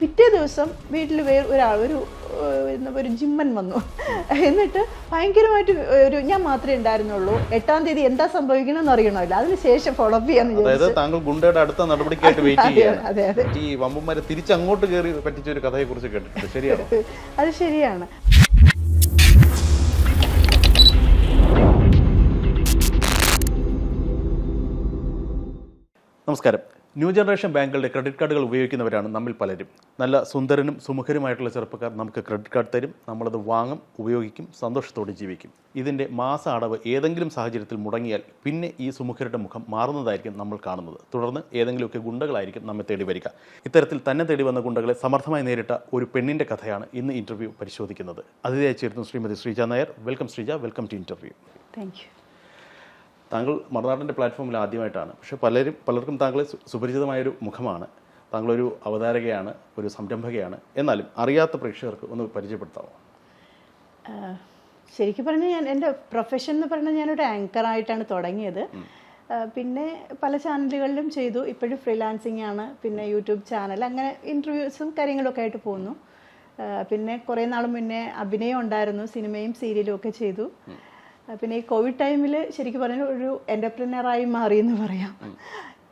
പിറ്റേ ദിവസം വീട്ടിൽ വേറെ ഒരാൾ ഒരു ഒരു ജിമ്മൻ വന്നു. എന്നിട്ട് ഭയങ്കരമായിട്ട് ഒരു ഞാൻ മാത്രമേ ഉണ്ടായിരുന്നുള്ളൂ. എട്ടാം തീയതി എന്താ സംഭവിക്കണമെന്ന് അറിയണമല്ലോ. അതിന് ശേഷം ഫോളോ അപ്പ് ചെയ്യാന്ന് അതായത് താങ്കൾ ഗുണ്ടയുടെ അടുത്ത നടപടിക്കായിട്ട് വെയിറ്റ് ചെയ്യാണ് ഈ വമ്പന്മാരെ തിരിച്ചങ്ങോട്ട് കയറി പറ്റിച്ച ഒരു കഥയെ കുറിച്ച് കേട്ടിട്ടുണ്ട്. ശരിയാണോ? അത് ശരിയാണ്. നമസ്കാരം. ന്യൂ ജനറേഷൻ ബാങ്കുകളുടെ ക്രെഡിറ്റ് കാർഡുകൾ ഉപയോഗിക്കുന്നവരാണ് നമ്മിൽ പലരും. നല്ല സുന്ദരനും സുമുഖരുമായിട്ടുള്ള ചെറുപ്പക്കാർ നമുക്ക് ക്രെഡിറ്റ് കാർഡ് തരും നമ്മളത് വാങ്ങും ഉപയോഗിക്കും സന്തോഷത്തോടെ ജീവിക്കും. ഇതിന്റെ മാസ അടവ് ഏതെങ്കിലും സാഹചര്യത്തിൽ മുടങ്ങിയാൽ പിന്നെ ഈ സുമുഖരുടെ മുഖം മാറുന്നതായിരിക്കും നമ്മൾ കാണുന്നത്. തുടർന്ന് ഏതെങ്കിലുമൊക്കെ ഗുണ്ടകളായിരിക്കും നമ്മെ തേടി വരിക. ഇത്തരത്തിൽ തന്നെ തേടി വന്ന ഗുണ്ടകളെ സമർത്ഥമായി നേരിട്ട ഒരു പെണ്ണിന്റെ കഥയാണ് ഇന്ന് ഇന്റർവ്യൂ പരിശോധിക്കുന്നത്. അതിഥിയായി ചേരുന്നു Shrimati Sreeja Nair. Welcome Sreeja welcome to interview thank താങ്കൾ മറുനാടിന്റെ പ്ലാറ്റ്ഫോമിൽ ആദ്യമായിട്ടാണ്. പക്ഷെ പലരും പലർക്കും താങ്കളെ സുപരിചിതമായൊരു മുഖമാണ്. താങ്കളൊരു അവതാരകയാണ് ഒരു സംരംഭകയാണ്. എന്നാലും അറിയാത്ത പ്രേക്ഷകർക്ക് ഒന്ന് പരിചയപ്പെടുത്താമോ ശരിക്കും പറഞ്ഞാൽ ഞാൻ എന്റെ പ്രൊഫഷൻ എന്ന് പറഞ്ഞാൽ ഞാനൊരു ആങ്കറായിട്ടാണ് തുടങ്ങിയത്. പിന്നെ പല ചാനലുകളിലും ചെയ്തു. ഇപ്പോഴും ഫ്രീലാൻസിങ് ആണ് പിന്നെ യൂട്യൂബ് ചാനൽ അങ്ങനെ ഇന്റർവ്യൂസും കാര്യങ്ങളൊക്കെ ആയിട്ട് പോകുന്നു. പിന്നെ കുറേ നാൾ മുന്നേ അഭിനയം ഉണ്ടായിരുന്നു. സിനിമയും സീരിയലും ഒക്കെ ചെയ്തു. പിന്നെ ഈ കോവിഡ് ടൈമിൽ ശരിക്കും പറഞ്ഞാൽ ഒരു എന്റർപ്രിനറായി മാറി എന്ന് പറയാം.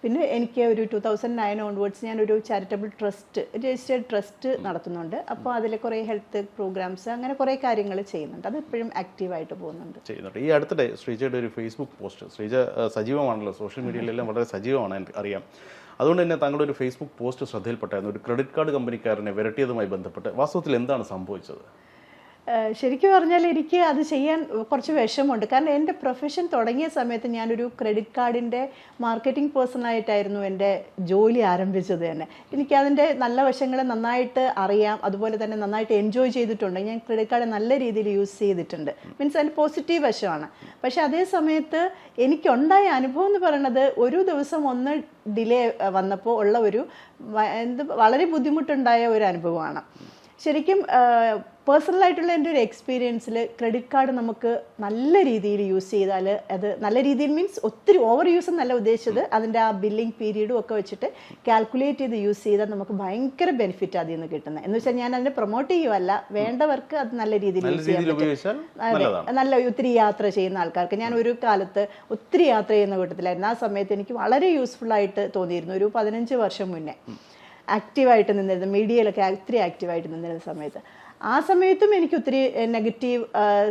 പിന്നെ എനിക്ക് ഒരു ടു തൗസൻഡ് നയൻ ഓൺവേർഡ്സ് ഞാനൊരു ചാരിറ്റബിൾ ട്രസ്റ്റ് രജിസ്റ്റേഡ് ട്രസ്റ്റ് നടത്തുന്നുണ്ട്. അപ്പോൾ അതിൽ കുറേ ഹെൽത്ത് പ്രോഗ്രാംസ് അങ്ങനെ കുറേ കാര്യങ്ങൾ ചെയ്യുന്നുണ്ട്. അത് ഇപ്പോഴും ആക്റ്റീവായിട്ട് പോകുന്നുണ്ട്. ചെയ്യുന്നുണ്ട്. ഈ അടുത്തിടെ ശ്രീജയുടെ ഒരു ഫേസ്ബുക്ക് പോസ്റ്റ് ശ്രീജ സജീവമാണല്ലോ. സോഷ്യൽ മീഡിയയിലെല്ലാം വളരെ സജീവമാണ് എനിക്ക് അറിയാം. അതുകൊണ്ട് തന്നെ താങ്കളുടെ ഒരു ഫേസ്ബുക്ക് പോസ്റ്റ് ശ്രദ്ധയിൽപ്പെട്ടായിരുന്നു ഒരു ക്രെഡിറ്റ് കാർഡ് കമ്പനിക്കാരനെ വിരട്ടിയതുമായി ബന്ധപ്പെട്ട് വാസ്തവത്തിൽ എന്താണ് സംഭവിച്ചത്? ശരിക്കും പറഞ്ഞാൽ എനിക്ക് അത് ചെയ്യാൻ കുറച്ച് വിഷമമുണ്ട്. കാരണം എന്റെ പ്രൊഫഷൻ തുടങ്ങിയ സമയത്ത് ഞാനൊരു ക്രെഡിറ്റ് കാർഡിന്റെ മാർക്കറ്റിംഗ് പേഴ്സണായിട്ടായിരുന്നു എന്റെ ജോലി ആരംഭിച്ചത് തന്നെ. എനിക്ക് അതിന്റെ നല്ല വശങ്ങൾ നന്നായിട്ട് അറിയാം. അതുപോലെ തന്നെ നന്നായിട്ട് എൻജോയ് ചെയ്തിട്ടുണ്ട്. ഞാൻ ക്രെഡിറ്റ് കാർഡ് നല്ല രീതിയിൽ യൂസ് ചെയ്തിട്ടുണ്ട്. മീൻസ് അതിന്റെ പോസിറ്റീവ് വശമാണ്. പക്ഷേ അതേ സമയത്ത് എനിക്കുണ്ടായ അനുഭവം എന്ന് പറയുന്നത് ഒരു ദിവസം ഒന്ന് ഡിലേ വന്നപ്പോൾ ഉള്ള ഒരു എന്ത് വളരെ ബുദ്ധിമുട്ടുണ്ടായ ഒരു അനുഭവമാണ്. ശരിക്കും പേഴ്സണലായിട്ടുള്ള എന്റെ ഒരു എക്സ്പീരിയൻസിൽ ക്രെഡിറ്റ് കാർഡ് നമുക്ക് നല്ല രീതിയിൽ യൂസ് ചെയ്താൽ അത് നല്ല രീതിയിൽ മീൻസ് ഒത്തിരി ഓവർ യൂസ് എന്നല്ല ഉദ്ദേശിച്ചത്. അതിന്റെ ആ ബില്ലിംഗ് പീരീഡും ഒക്കെ വെച്ചിട്ട് കാൽക്കുലേറ്റ് ചെയ്ത് യൂസ് ചെയ്താൽ നമുക്ക് ഭയങ്കര ബെനിഫിറ്റ് അതിൽ നിന്ന് കിട്ടുന്നത് എന്ന് വെച്ചാൽ ഞാൻ അതിനെ പ്രൊമോട്ട് ചെയ്യുമല്ല വേണ്ടവർക്ക് അത് നല്ല രീതിയിൽ യൂസ് ചെയ്യാൻ പറ്റും. അതെ. നല്ല ഒത്തിരി യാത്ര ചെയ്യുന്ന ആൾക്കാർക്ക്. ഞാൻ ഒരു കാലത്ത് ഒത്തിരി യാത്ര ചെയ്യുന്ന കൂട്ടത്തിലായിരുന്നു. ആ സമയത്ത് എനിക്ക് വളരെ യൂസ്ഫുൾ ആയിട്ട് തോന്നിയിരുന്നു. ഒരു പതിനഞ്ച് വർഷം മുന്നേ. ആക്റ്റീവായിട്ട് നിന്നിരുന്നു മീഡിയയിലൊക്കെ ഒത്തിരി ആക്റ്റീവായിട്ട് നിന്നിരുന്ന സമയത്ത്. ആ സമയത്തും എനിക്ക് ഒത്തിരി നെഗറ്റീവ്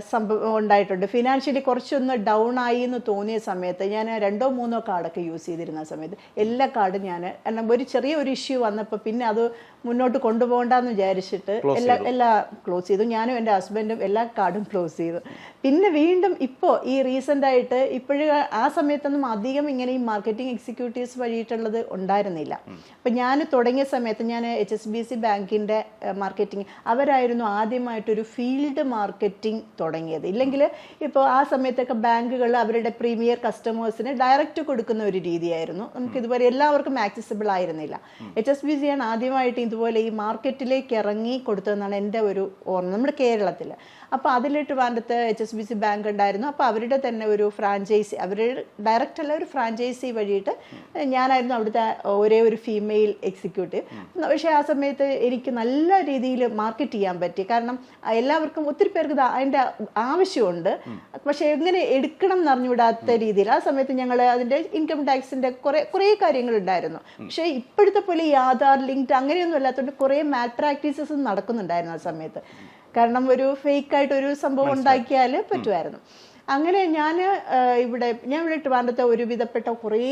സംഭവം ഉണ്ടായിട്ടുണ്ട്. ഫിനാൻഷ്യലി കുറച്ചൊന്ന് ഡൗൺ ആയി എന്ന് തോന്നിയ സമയത്ത് ഞാൻ രണ്ടോ മൂന്നോ കാർഡൊക്കെ യൂസ് ചെയ്തിരുന്ന സമയത്ത് എല്ലാ കാർഡും ഞാൻ കാരണം ഒരു ചെറിയ ഒരു ഇഷ്യൂ വന്നപ്പോൾ പിന്നെ അത് മുന്നോട്ട് കൊണ്ടുപോകണ്ടെന്ന് വിചാരിച്ചിട്ട് എല്ലാ എല്ലാ ക്ലോസ് ചെയ്തു. ഞാനും എന്റെ ഹസ്ബൻഡും എല്ലാ കാർഡും ക്ലോസ് ചെയ്തു. പിന്നെ വീണ്ടും ഇപ്പോൾ ഈ റീസെന്റ് ആയിട്ട് ഇപ്പോഴും ആ സമയത്തൊന്നും അധികം ഇങ്ങനെ ഈ മാർക്കറ്റിംഗ് എക്സിക്യൂട്ടീവ്സ് വഴിയിട്ടുള്ളത് ഉണ്ടായിരുന്നില്ല. അപ്പം ഞാൻ തുടങ്ങിയ സമയത്ത് ഞാൻ എച്ച് എസ് ബി സി ബാങ്കിന്റെ മാർക്കറ്റിംഗ് അവരായിരുന്നു ആദ്യമായിട്ടൊരു ഫീൽഡ് മാർക്കറ്റിംഗ് തുടങ്ങിയത്. ഇല്ലെങ്കിൽ ഇപ്പോൾ ആ സമയത്തൊക്കെ ബാങ്കുകൾ അവരുടെ പ്രീമിയർ കസ്റ്റമേഴ്സിന് ഡയറക്റ്റ് കൊടുക്കുന്ന ഒരു രീതിയായിരുന്നു. നമുക്ക് ഇതുവരെ എല്ലാവർക്കും ആക്സസിബിൾ ആയിരുന്നില്ല. എച്ച് എസ് ബി സി ആണ് ആദ്യമായിട്ട് ഇതുപോലെ ഈ മാർക്കറ്റിലേക്ക് ഇറങ്ങി കൊടുത്തതെന്നാണ് എന്റെ ഒരു ഓർമ്മ നമ്മുടെ കേരളത്തിൽ. അപ്പോൾ അതിൽ ട്രിവാൻഡത്ത് H S B C bank ഉണ്ടായിരുന്നു. അപ്പോൾ അവരുടെ തന്നെ ഒരു ഫ്രാഞ്ചൈസി അവരുടെ ഡയറക്റ്റ് അല്ല ഒരു ഫ്രാഞ്ചൈസി വഴിയിട്ട് ഞാനായിരുന്നു അവിടുത്തെ ഒരേ ഒരു ഫീമെയിൽ എക്സിക്യൂട്ടീവ് പക്ഷേ ആ സമയത്ത് എനിക്ക് നല്ല രീതിയിൽ മാർക്കറ്റ് ചെയ്യാൻ പറ്റി. കാരണം എല്ലാവർക്കും ഒത്തിരി പേർക്ക് അതിന്റെ ആവശ്യമുണ്ട്. പക്ഷേ എങ്ങനെ എടുക്കണം എന്ന് അറിഞ്ഞുവിടാത്ത രീതിയിൽ ആ സമയത്ത് ഞങ്ങൾ അതിന്റെ ഇൻകം ടാക്സിന്റെ കുറേ കുറേ കാര്യങ്ങളുണ്ടായിരുന്നു പക്ഷേ ഇപ്പോഴത്തെ പോലെ ഈ ആധാർ ലിങ്ക്ഡ് അങ്ങനെയൊന്നും അല്ലാത്തതുകൊണ്ട് കുറേ മാൽ പ്രാക്ടീസസ് നടക്കുന്നുണ്ടായിരുന്നു ആ സമയത്ത്. കാരണം ഒരു ഫേക്ക് ആയിട്ട് ഒരു സംഭവം ഉണ്ടാക്കിയാൽ പറ്റുമായിരുന്നു. അങ്ങനെ ഞാൻ ഇവിടെ ഞാൻ ഇവിടെ ട്രിവാൻഡത്തെ ഒരുവിധപ്പെട്ട കുറേ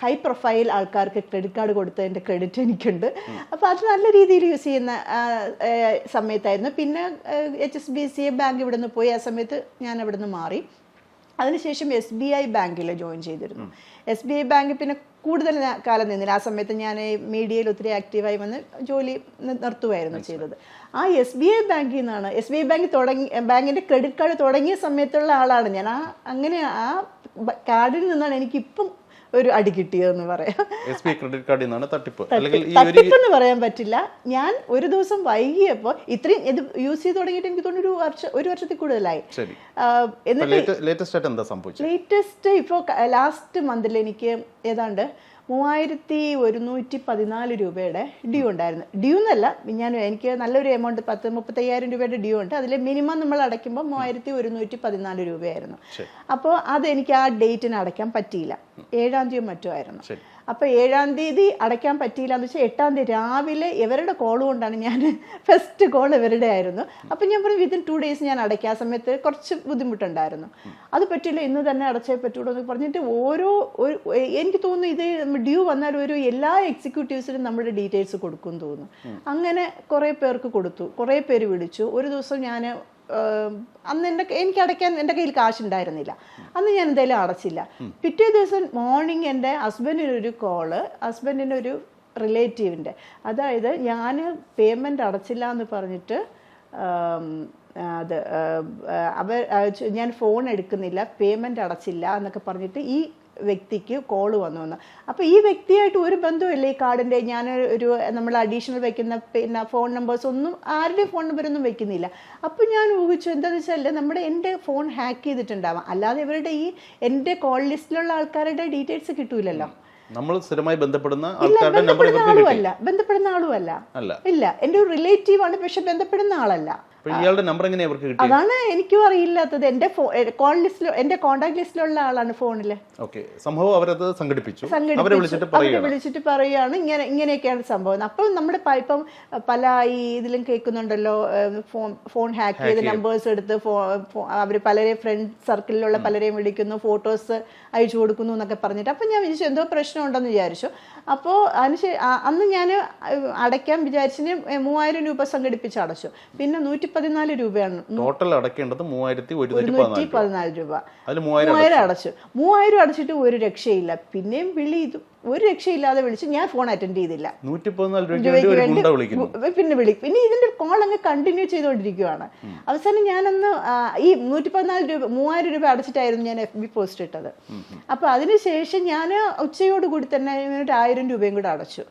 ഹൈ പ്രൊഫൈൽ ആൾക്കാർക്ക് ക്രെഡിറ്റ് കാർഡ് കൊടുത്തതിന്റെ ക്രെഡിറ്റ് എനിക്കുണ്ട്. അപ്പോൾ അത് നല്ല രീതിയിൽ യൂസ് ചെയ്യുന്ന സമയത്തായിരുന്നു. പിന്നെ H S B C bank ഇവിടെ നിന്ന് പോയി. ആ സമയത്ത് ഞാൻ അവിടെ നിന്ന് മാറി. അതിനുശേഷം എസ് ബി ഐ ബാങ്കിൽ ജോയിൻ ചെയ്തിരുന്നു. എസ് ബി ഐ ബാങ്ക് പിന്നെ കൂടുതൽ കാലം നിന്നില്ല. ആ സമയത്ത് ഞാൻ മീഡിയയിൽ ഒത്തിരി ആക്റ്റീവായി വന്ന് ജോലി നിർത്തുമായിരുന്നു ചെയ്തത്. ആ എസ് ബി ഐ ബാങ്കിൽ നിന്നാണ് എസ് ബി ഐ ബാങ്ക് തുടങ്ങി ബാങ്കിന്റെ ക്രെഡിറ്റ് കാർഡ് തുടങ്ങിയ സമയത്തുള്ള ആളാണ് ഞാൻ. ആ അങ്ങനെ ആ കാർഡിൽ നിന്നാണ് എനിക്കിപ്പം ഒരു അടി കിട്ടിയതെന്ന് പറയാം. എസ് ബി ക്രെഡിറ്റ് കാർഡിൽ നിന്നാണ് തട്ടിപ്പ്. ഒരു തട്ടിപ്പെന്ന് പറയാൻ പറ്റില്ല. ഞാൻ ഒരു ദിവസം വൈകിയപ്പോൾ ഇത്രയും ഇത് യൂസ് ചെയ്ത് തുടങ്ങിയിട്ട് എനിക്ക് തോന്നുന്നു ഒരു വർഷം ഒരു വർഷത്തിൽ കൂടുതലായി. എന്നിട്ട് ലേറ്റസ്റ്റ് ഇപ്പോൾ ലാസ്റ്റ് മന്തിൽ എനിക്ക് ഏതാണ്ട് മൂവായിരത്തി ഒരുന്നൂറ്റി പതിനാല് രൂപയുടെ ഡ്യൂ ഉണ്ടായിരുന്നു. ഡ്യൂ എന്നല്ല ഞാൻ എനിക്ക് നല്ലൊരു എമൗണ്ട് പത്ത് മുപ്പത്തയ്യായിരം രൂപയുടെ ഡ്യൂ ഉണ്ട്. അതിൽ മിനിമം നമ്മൾ അടയ്ക്കുമ്പോൾ മൂവായിരത്തി ഒരുന്നൂറ്റി പതിനാല് രൂപയായിരുന്നു അപ്പോൾ അതെനിക്ക് ആ ഡേറ്റിന് അടയ്ക്കാൻ പറ്റിയില്ല. ഏഴാം തീയതി മറ്റോ ആയിരുന്നു. അപ്പോൾ ഏഴാം തീയതി അടയ്ക്കാൻ പറ്റിയില്ല എന്ന് വെച്ചാൽ എട്ടാം തീയതി രാവിലെ ഇവരുടെ കോൾ കൊണ്ടാണ് ഞാൻ ഫസ്റ്റ് കോൾ ഇവരുടെ ആയിരുന്നു. അപ്പം ഞാൻ പറഞ്ഞു വിതിൻ ടു ഡേയ്സ് ഞാൻ അടയ്ക്കുക ആ സമയത്ത് കുറച്ച് ബുദ്ധിമുട്ടുണ്ടായിരുന്നു. അത് പറ്റില്ല ഇന്ന് തന്നെ അടച്ചേ പറ്റുള്ളൂ എന്ന് പറഞ്ഞിട്ട് ഓരോ ഒരു എനിക്ക് തോന്നുന്നു ഇത് ഡ്യൂ വന്നാൽ ഒരു എല്ലാ എക്സിക്യൂട്ടീവ്സിനും നമ്മുടെ ഡീറ്റെയിൽസ് കൊടുക്കും തോന്നുന്നു. അങ്ങനെ കുറേ പേർക്ക് കൊടുത്തു. കുറേ പേര് വിളിച്ചു. ഒരു ദിവസം ഞാൻ അന്ന് എന്റെ എനിക്ക് അടയ്ക്കാൻ എന്റെ കയ്യിൽ കാശ് ഉണ്ടായിരുന്നില്ല അന്ന് ഞാൻ എന്തായാലും അടച്ചില്ല. പിറ്റേ ദിവസം മോർണിംഗ് എന്റെ ഹസ്ബൻഡിനൊരു കോൾ ഹസ്ബൻഡിന്റെ ഒരു റിലേറ്റീവിന്റെ അതായത് ഞാൻ പേയ്മെന്റ് അടച്ചില്ല എന്ന് പറഞ്ഞിട്ട് അത് അവർ ഞാൻ ഫോൺ എടുക്കുന്നില്ല പേയ്മെന്റ് അടച്ചില്ല എന്നൊക്കെ പറഞ്ഞിട്ട് ഈ വ്യക്തിക്ക് കോൾ വന്നു വന്നു അപ്പോൾ ഈ വ്യക്തിയായിട്ട് ഒരു ബന്ധമില്ല ഈ കാർഡിന്റെ ഞാൻ ഒരു നമ്മൾ അഡീഷണൽ വെക്കുന്ന പിന്നെ ഫോൺ നമ്പേഴ്സ് ഒന്നും ആരുടെയും ഫോൺ നമ്പറൊന്നും വെക്കുന്നില്ല. അപ്പോൾ ഞാൻ ഊഹിച്ചു എന്താണെന്ന് വെച്ചാൽ നമ്മുടെ എന്റെ ഫോൺ ഹാക്ക് ചെയ്തിട്ടുണ്ടാവാം. അല്ലാതെ ഇവരുടെ ഈ എന്റെ കോൾ ലിസ്റ്റിലുള്ള ആൾക്കാരുടെ ഡീറ്റെയിൽസ് കിട്ടൂലല്ലോ. നമ്മൾ സ്ഥിരമായി ബന്ധപ്പെടുന്ന ആൾക്കാരുടെ നമ്പർ ബന്ധപ്പെടുന്ന ആളുമല്ല ബന്ധപ്പെടുന്ന ആളുമല്ല അല്ല. ഇല്ല എന്റെ ഒരു റിലേറ്റീവ് ആണ് പക്ഷെ ബന്ധപ്പെടുന്ന ആളല്ല. ഇയാളുടെ നമ്പർ എങ്ങനെയാ അവർക്ക് കിട്ടി അതാണ് എനിക്കും അറിയില്ലാത്തത്. എന്റെ കോൾ ലിസ്റ്റിൽ എന്റെ കോൺടാക്ട് ലിസ്റ്റിലുള്ള ആളാണ് ഫോണിൽ ഓക്കെ. സംഭവം അവരത് സംഘടിപ്പിച്ചു. അവരെ. വിളിച്ചിട്ട് വിളിച്ചിട്ട് പറയുകയാണ്. ഇങ്ങനെ ഇങ്ങനെയൊക്കെയാണ് സംഭവം. അപ്പം നമ്മുടെ ഇപ്പം പല ഈ ഇതിലും കേൾക്കുന്നുണ്ടല്ലോ ഫോൺ ഫോൺ ഹാക്ക് ചെയ്ത് നമ്പേഴ്സ് എടുത്ത് അവർ പലരെയും ഫ്രണ്ട് സർക്കിളിലുള്ള പലരെയും വിളിക്കുന്നു ഫോട്ടോസ് അയച്ചു കൊടുക്കുന്നു എന്നൊക്കെ പറഞ്ഞിട്ട്. അപ്പം ഞാൻ വിചാരിച്ചു എന്തോ പ്രശ്നം ഉണ്ടെന്ന് വിചാരിച്ചു. അപ്പോൾ അതിന് അന്ന് ഞാൻ അടയ്ക്കാൻ വിചാരിച്ചിന് മൂവായിരം രൂപ സംഘടിപ്പിച്ച് അടച്ചു. പിന്നെ നൂറ്റി പതിനാല് രൂപയാണ്. ടോട്ടൽ അടയ്ക്കേണ്ടത് മൂവായിരത്തി ഒരുന്നൂറ്റി പതിനാല് രൂപ. മൂവായിരം അടച്ചു. മൂവായിരം അടച്ചിട്ട് ഒരു രക്ഷയില്ല. പിന്നെയും വിളി ഇത്. ഒരു രക്ഷയില്ലാതെ വിളിച്ച് ഞാൻ ഫോൺ അറ്റൻഡ് ചെയ്തില്ല. പിന്നെ വിളി പിന്നെ ഇതിന്റെ കോൾ അങ്ങ് കണ്ടിന്യൂ ചെയ്തുകൊണ്ടിരിക്കുവാണ് അവസാനം ഞാനന്ന് ഈ നൂറ്റി പതിനാല് രൂപ മൂവായിരം രൂപ അടച്ചിട്ടായിരുന്നു ഞാൻ എഫ് ബി പോസ്റ്റ് ഇട്ടത്. അപ്പൊ അതിനുശേഷം ഞാൻ ഉച്ചയോട് കൂടി തന്നെ ഒരു ആയിരം രൂപയും കൂടെ അടച്ചു.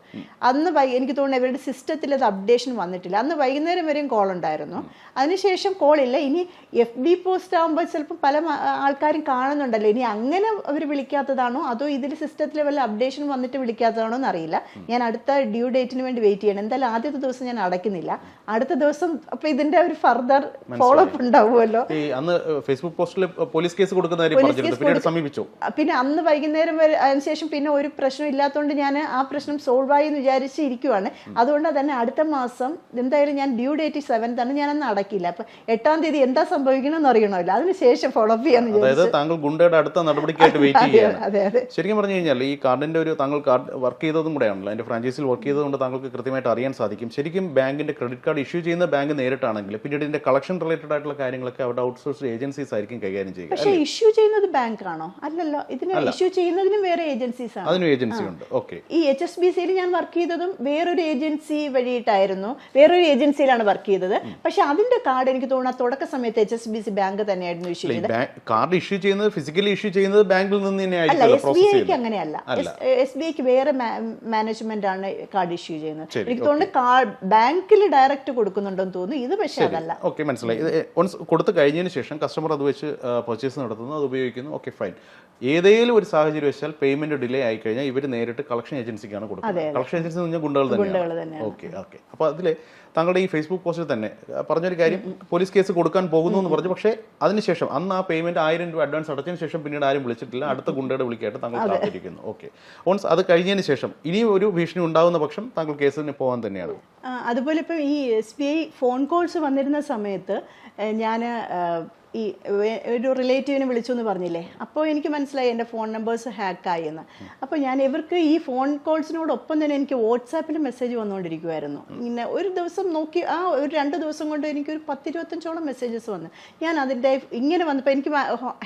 അന്ന് എനിക്ക് തോന്നുന്നു ഇവരുടെ സിസ്റ്റത്തിൽ അത് അപ്ഡേഷൻ വന്നിട്ടില്ല. അന്ന് വൈകുന്നേരം വരെയും കോൾ ഉണ്ടായിരുന്നു. അതിനുശേഷം കോൾ ഇല്ല. ഇനി എഫ് ബി പോസ്റ്റ് ആകുമ്പോൾ ചിലപ്പോൾ പല ആൾക്കാരും കാണുന്നുണ്ടല്ലോ. ഇനി അങ്ങനെ അവർ വിളിക്കാത്തതാണോ? അതോ ഇതിൽ സിസ്റ്റത്തിൽ വല്ല അപ്ഡേഷൻ വന്നിട്ട് വിളിക്കാത്തതാണോ എന്നറിയില്ല. ഞാൻ അടുത്ത ഡ്യൂ ഡേറ്റിന് വേണ്ടി വെയിറ്റ് ചെയ്യണം. എന്തായാലും ആദ്യത്തെ ദിവസം ഞാൻ അടയ്ക്കുന്നില്ല. അടുത്ത ദിവസം അപ്പൊ ഇതിന്റെ ഒരു ഫർദർ ഫോളോ അപ്പ് ഉണ്ടാവുമല്ലോ. അന്ന് ഫേസ്ബുക്ക് പോസ്റ്റിൽ പോലീസ് കേസ് കൊടുക്കുന്ന സമീപിച്ചു. പിന്നെ അന്ന് വൈകുന്നേരം വരെ അതിനുശേഷം പിന്നെ ഒരു പ്രശ്നം ഇല്ലാത്തതുകൊണ്ട് ഞാൻ ആ പ്രശ്നം സോൾവ് ആയി എന്ന് വിചാരിച്ച് ഇരിക്കുവാണ്. അതുകൊണ്ട് തന്നെ അടുത്ത മാസം എന്തായാലും ഞാൻ ഡ്യൂ ഡേറ്റ് സെവൻത് ആണ് ഞാൻ അന്ന് അടക്കില്ല അപ്പൊ എട്ടാം തീയതി എന്താ സംഭവിക്കണമെന്ന് അറിയണമല്ലോ. അതിനുശേഷം ഫോളോ അപ്പ് ചെയ്യാന്ന് അതായത് താങ്കൾ ഗുണ്ടയുടെ അടുത്ത നടപടിക്കായിട്ട് വെയിറ്റ് ശരിക്കും പറഞ്ഞു കഴിഞ്ഞാൽ ഈ കാർഡിന്റെ ഒരു താങ്കൾ കാർഡ് വർക്ക് ചെയ്തതും കൂടെയാണല്ലോ. അതിന്റെ ഫ്രാഞ്ചൈസിൽ വർക്ക് ചെയ്തതുകൊണ്ട് താങ്കൾക്ക് കൃത്യമായിട്ട് അറിയാൻ സാധിക്കും. ശരിക്കും ബാങ്കിന്റെ ക്രെഡിറ്റ് കാർഡ് ഇഷ്യൂ ചെയ്യുന്ന ബാങ്ക് നേരിട്ടാണെങ്കിൽ പിന്നീട് ഇതിന്റെ കളക്ഷൻ റിലേറ്റഡ് ആയിട്ടുള്ള കാര്യങ്ങളൊക്കെ അവിടെ ഔട്ട്സോഴ്സ് ഏജൻസീസ് ആയിരിക്കും കൈകാര്യം ചെയ്യുക പക്ഷേ ഇഷ്യൂ ചെയ്യുന്നത് ബാങ്കാണോ? അല്ലല്ലോ ഇതിന് ഇഷ്യൂ ചെയ്യുന്നതിനും വേറെ ഏജൻസീസ് ആണ്? അതിനും ഏജൻസി ഉണ്ട്. ഓക്കെ ഈ എച്ച് എസ് ബി സിയിൽ ഞാൻ വർക്ക് ചെയ്തതും വേറൊരു ഏജൻസി വഴിയിട്ടായിരുന്നു. വേറൊരു ഏജൻസിയിലാണ് വർക്ക് ചെയ്തത്. പക്ഷേ അതിന്റെ കാർഡ് എനിക്ക് തോന്നുന്നു തുടക്ക സമയത്ത് H S B C bank തന്നെയായിരുന്നു ഇഷ്യൂ ചെയ്തത് കാർഡ് ഇഷ്യൂ ചെയ്യുന്നത് ഫിസിക്കലി ഇഷ്യൂ ചെയ്യുന്നത് ബാങ്കിൽ നിന്ന് തന്നെ അല്ല ആയിരിക്കും എസ് ബി പ്രോസസ് ഐക്ക് ചെയ്യുന്നത്. അങ്ങനെയല്ല. എസ് ബി ഐക്ക് വേറെ മാനേജ്മെന്റ് ആണ് കാർഡ് ഇഷ്യൂ ചെയ്യുന്നത്. എനിക്ക് തോന്നുന്നു ബാങ്കിൽ ഡയറക്റ്റ് കൊടുക്കുന്നുണ്ടെന്ന് തോന്നുന്നു. ഇത് പക്ഷേ അതല്ല. ഓക്കെ മനസ്സിലായി. കൊടുത്തു കഴിഞ്ഞതിന് ശേഷം കസ്റ്റമർ അത് വെച്ച് പർച്ചേസ് നടത്തുന്നു അത് ഉപയോഗിക്കുന്നു ഓക്കെ ഫൈൻ ഏതെങ്കിലും ഒരു സാഹചര്യം വെച്ചാൽ പേയ്മെന്റ് ഡിലേ ആയി കഴിഞ്ഞാൽ ഇവർ നേരിട്ട് കളക്ഷൻ ഏജൻസിക്കാണ് കൊടുക്കുന്നത്. കളക്ഷൻ ഏജൻസി എന്ന് പറഞ്ഞാൽ ഗുണ്ടകൾ തന്നെ തന്നെയാണ്. ഓക്കെ ഓക്കെ അപ്പോൾ അതിൽ താങ്കളുടെ ഈ ഫേസ്ബുക്ക് പോസ്റ്റിൽ തന്നെ പറഞ്ഞൊരു കാര്യം പോലീസ് കേസ് കൊടുക്കാൻ പോകുന്നു എന്ന് പറഞ്ഞു. പക്ഷേ അതിനുശേഷം അന്ന് ആ പേയ്മെന്റ് ആയിരം രൂപ അഡ്വാൻസ് അടച്ചതിന് ശേഷം പിന്നീട് ആരും വിളിച്ചിട്ടില്ല. അടുത്ത ഗുണ്ടയുടെ വിളിക്കായിട്ട് താങ്കൾ കാത്തിരിക്കുന്നു. ഓക്കെ ഓൺസ് അത് കഴിഞ്ഞതിന് ശേഷം ഇനിയും ഒരു ഭീഷണി ഉണ്ടാകുന്ന പക്ഷം താങ്കൾ കേസിന് പോകാൻ തന്നെയാണ്. അതുപോലെ ഇപ്പം ഈ S B I phone calls വന്നിരുന്ന സമയത്ത് ഞാൻ ഈ ഒരു റിലേറ്റീവിനെ വിളിച്ചു എന്ന് പറഞ്ഞില്ലേ? അപ്പോൾ എനിക്ക് മനസ്സിലായി എന്റെ ഫോൺ നമ്പേഴ്സ് ഹാക്കായി എന്ന്. അപ്പോൾ ഞാൻ ഇവർക്ക് ഈ ഫോൺ കോൾസിനോടൊപ്പം തന്നെ എനിക്ക് വാട്സാപ്പിൽ മെസ്സേജ് വന്നുകൊണ്ടിരിക്കുമായിരുന്നു ഇങ്ങനെ ഒരു ദിവസം നോക്കി ആ ഒരു രണ്ട് ദിവസം കൊണ്ട് എനിക്ക് എനിക്കൊരു പത്തിരുപത്തഞ്ചോളം മെസ്സേജസ് വന്നു. ഞാൻ അതിന്റെ ഇങ്ങനെ വന്നപ്പോൾ എനിക്ക്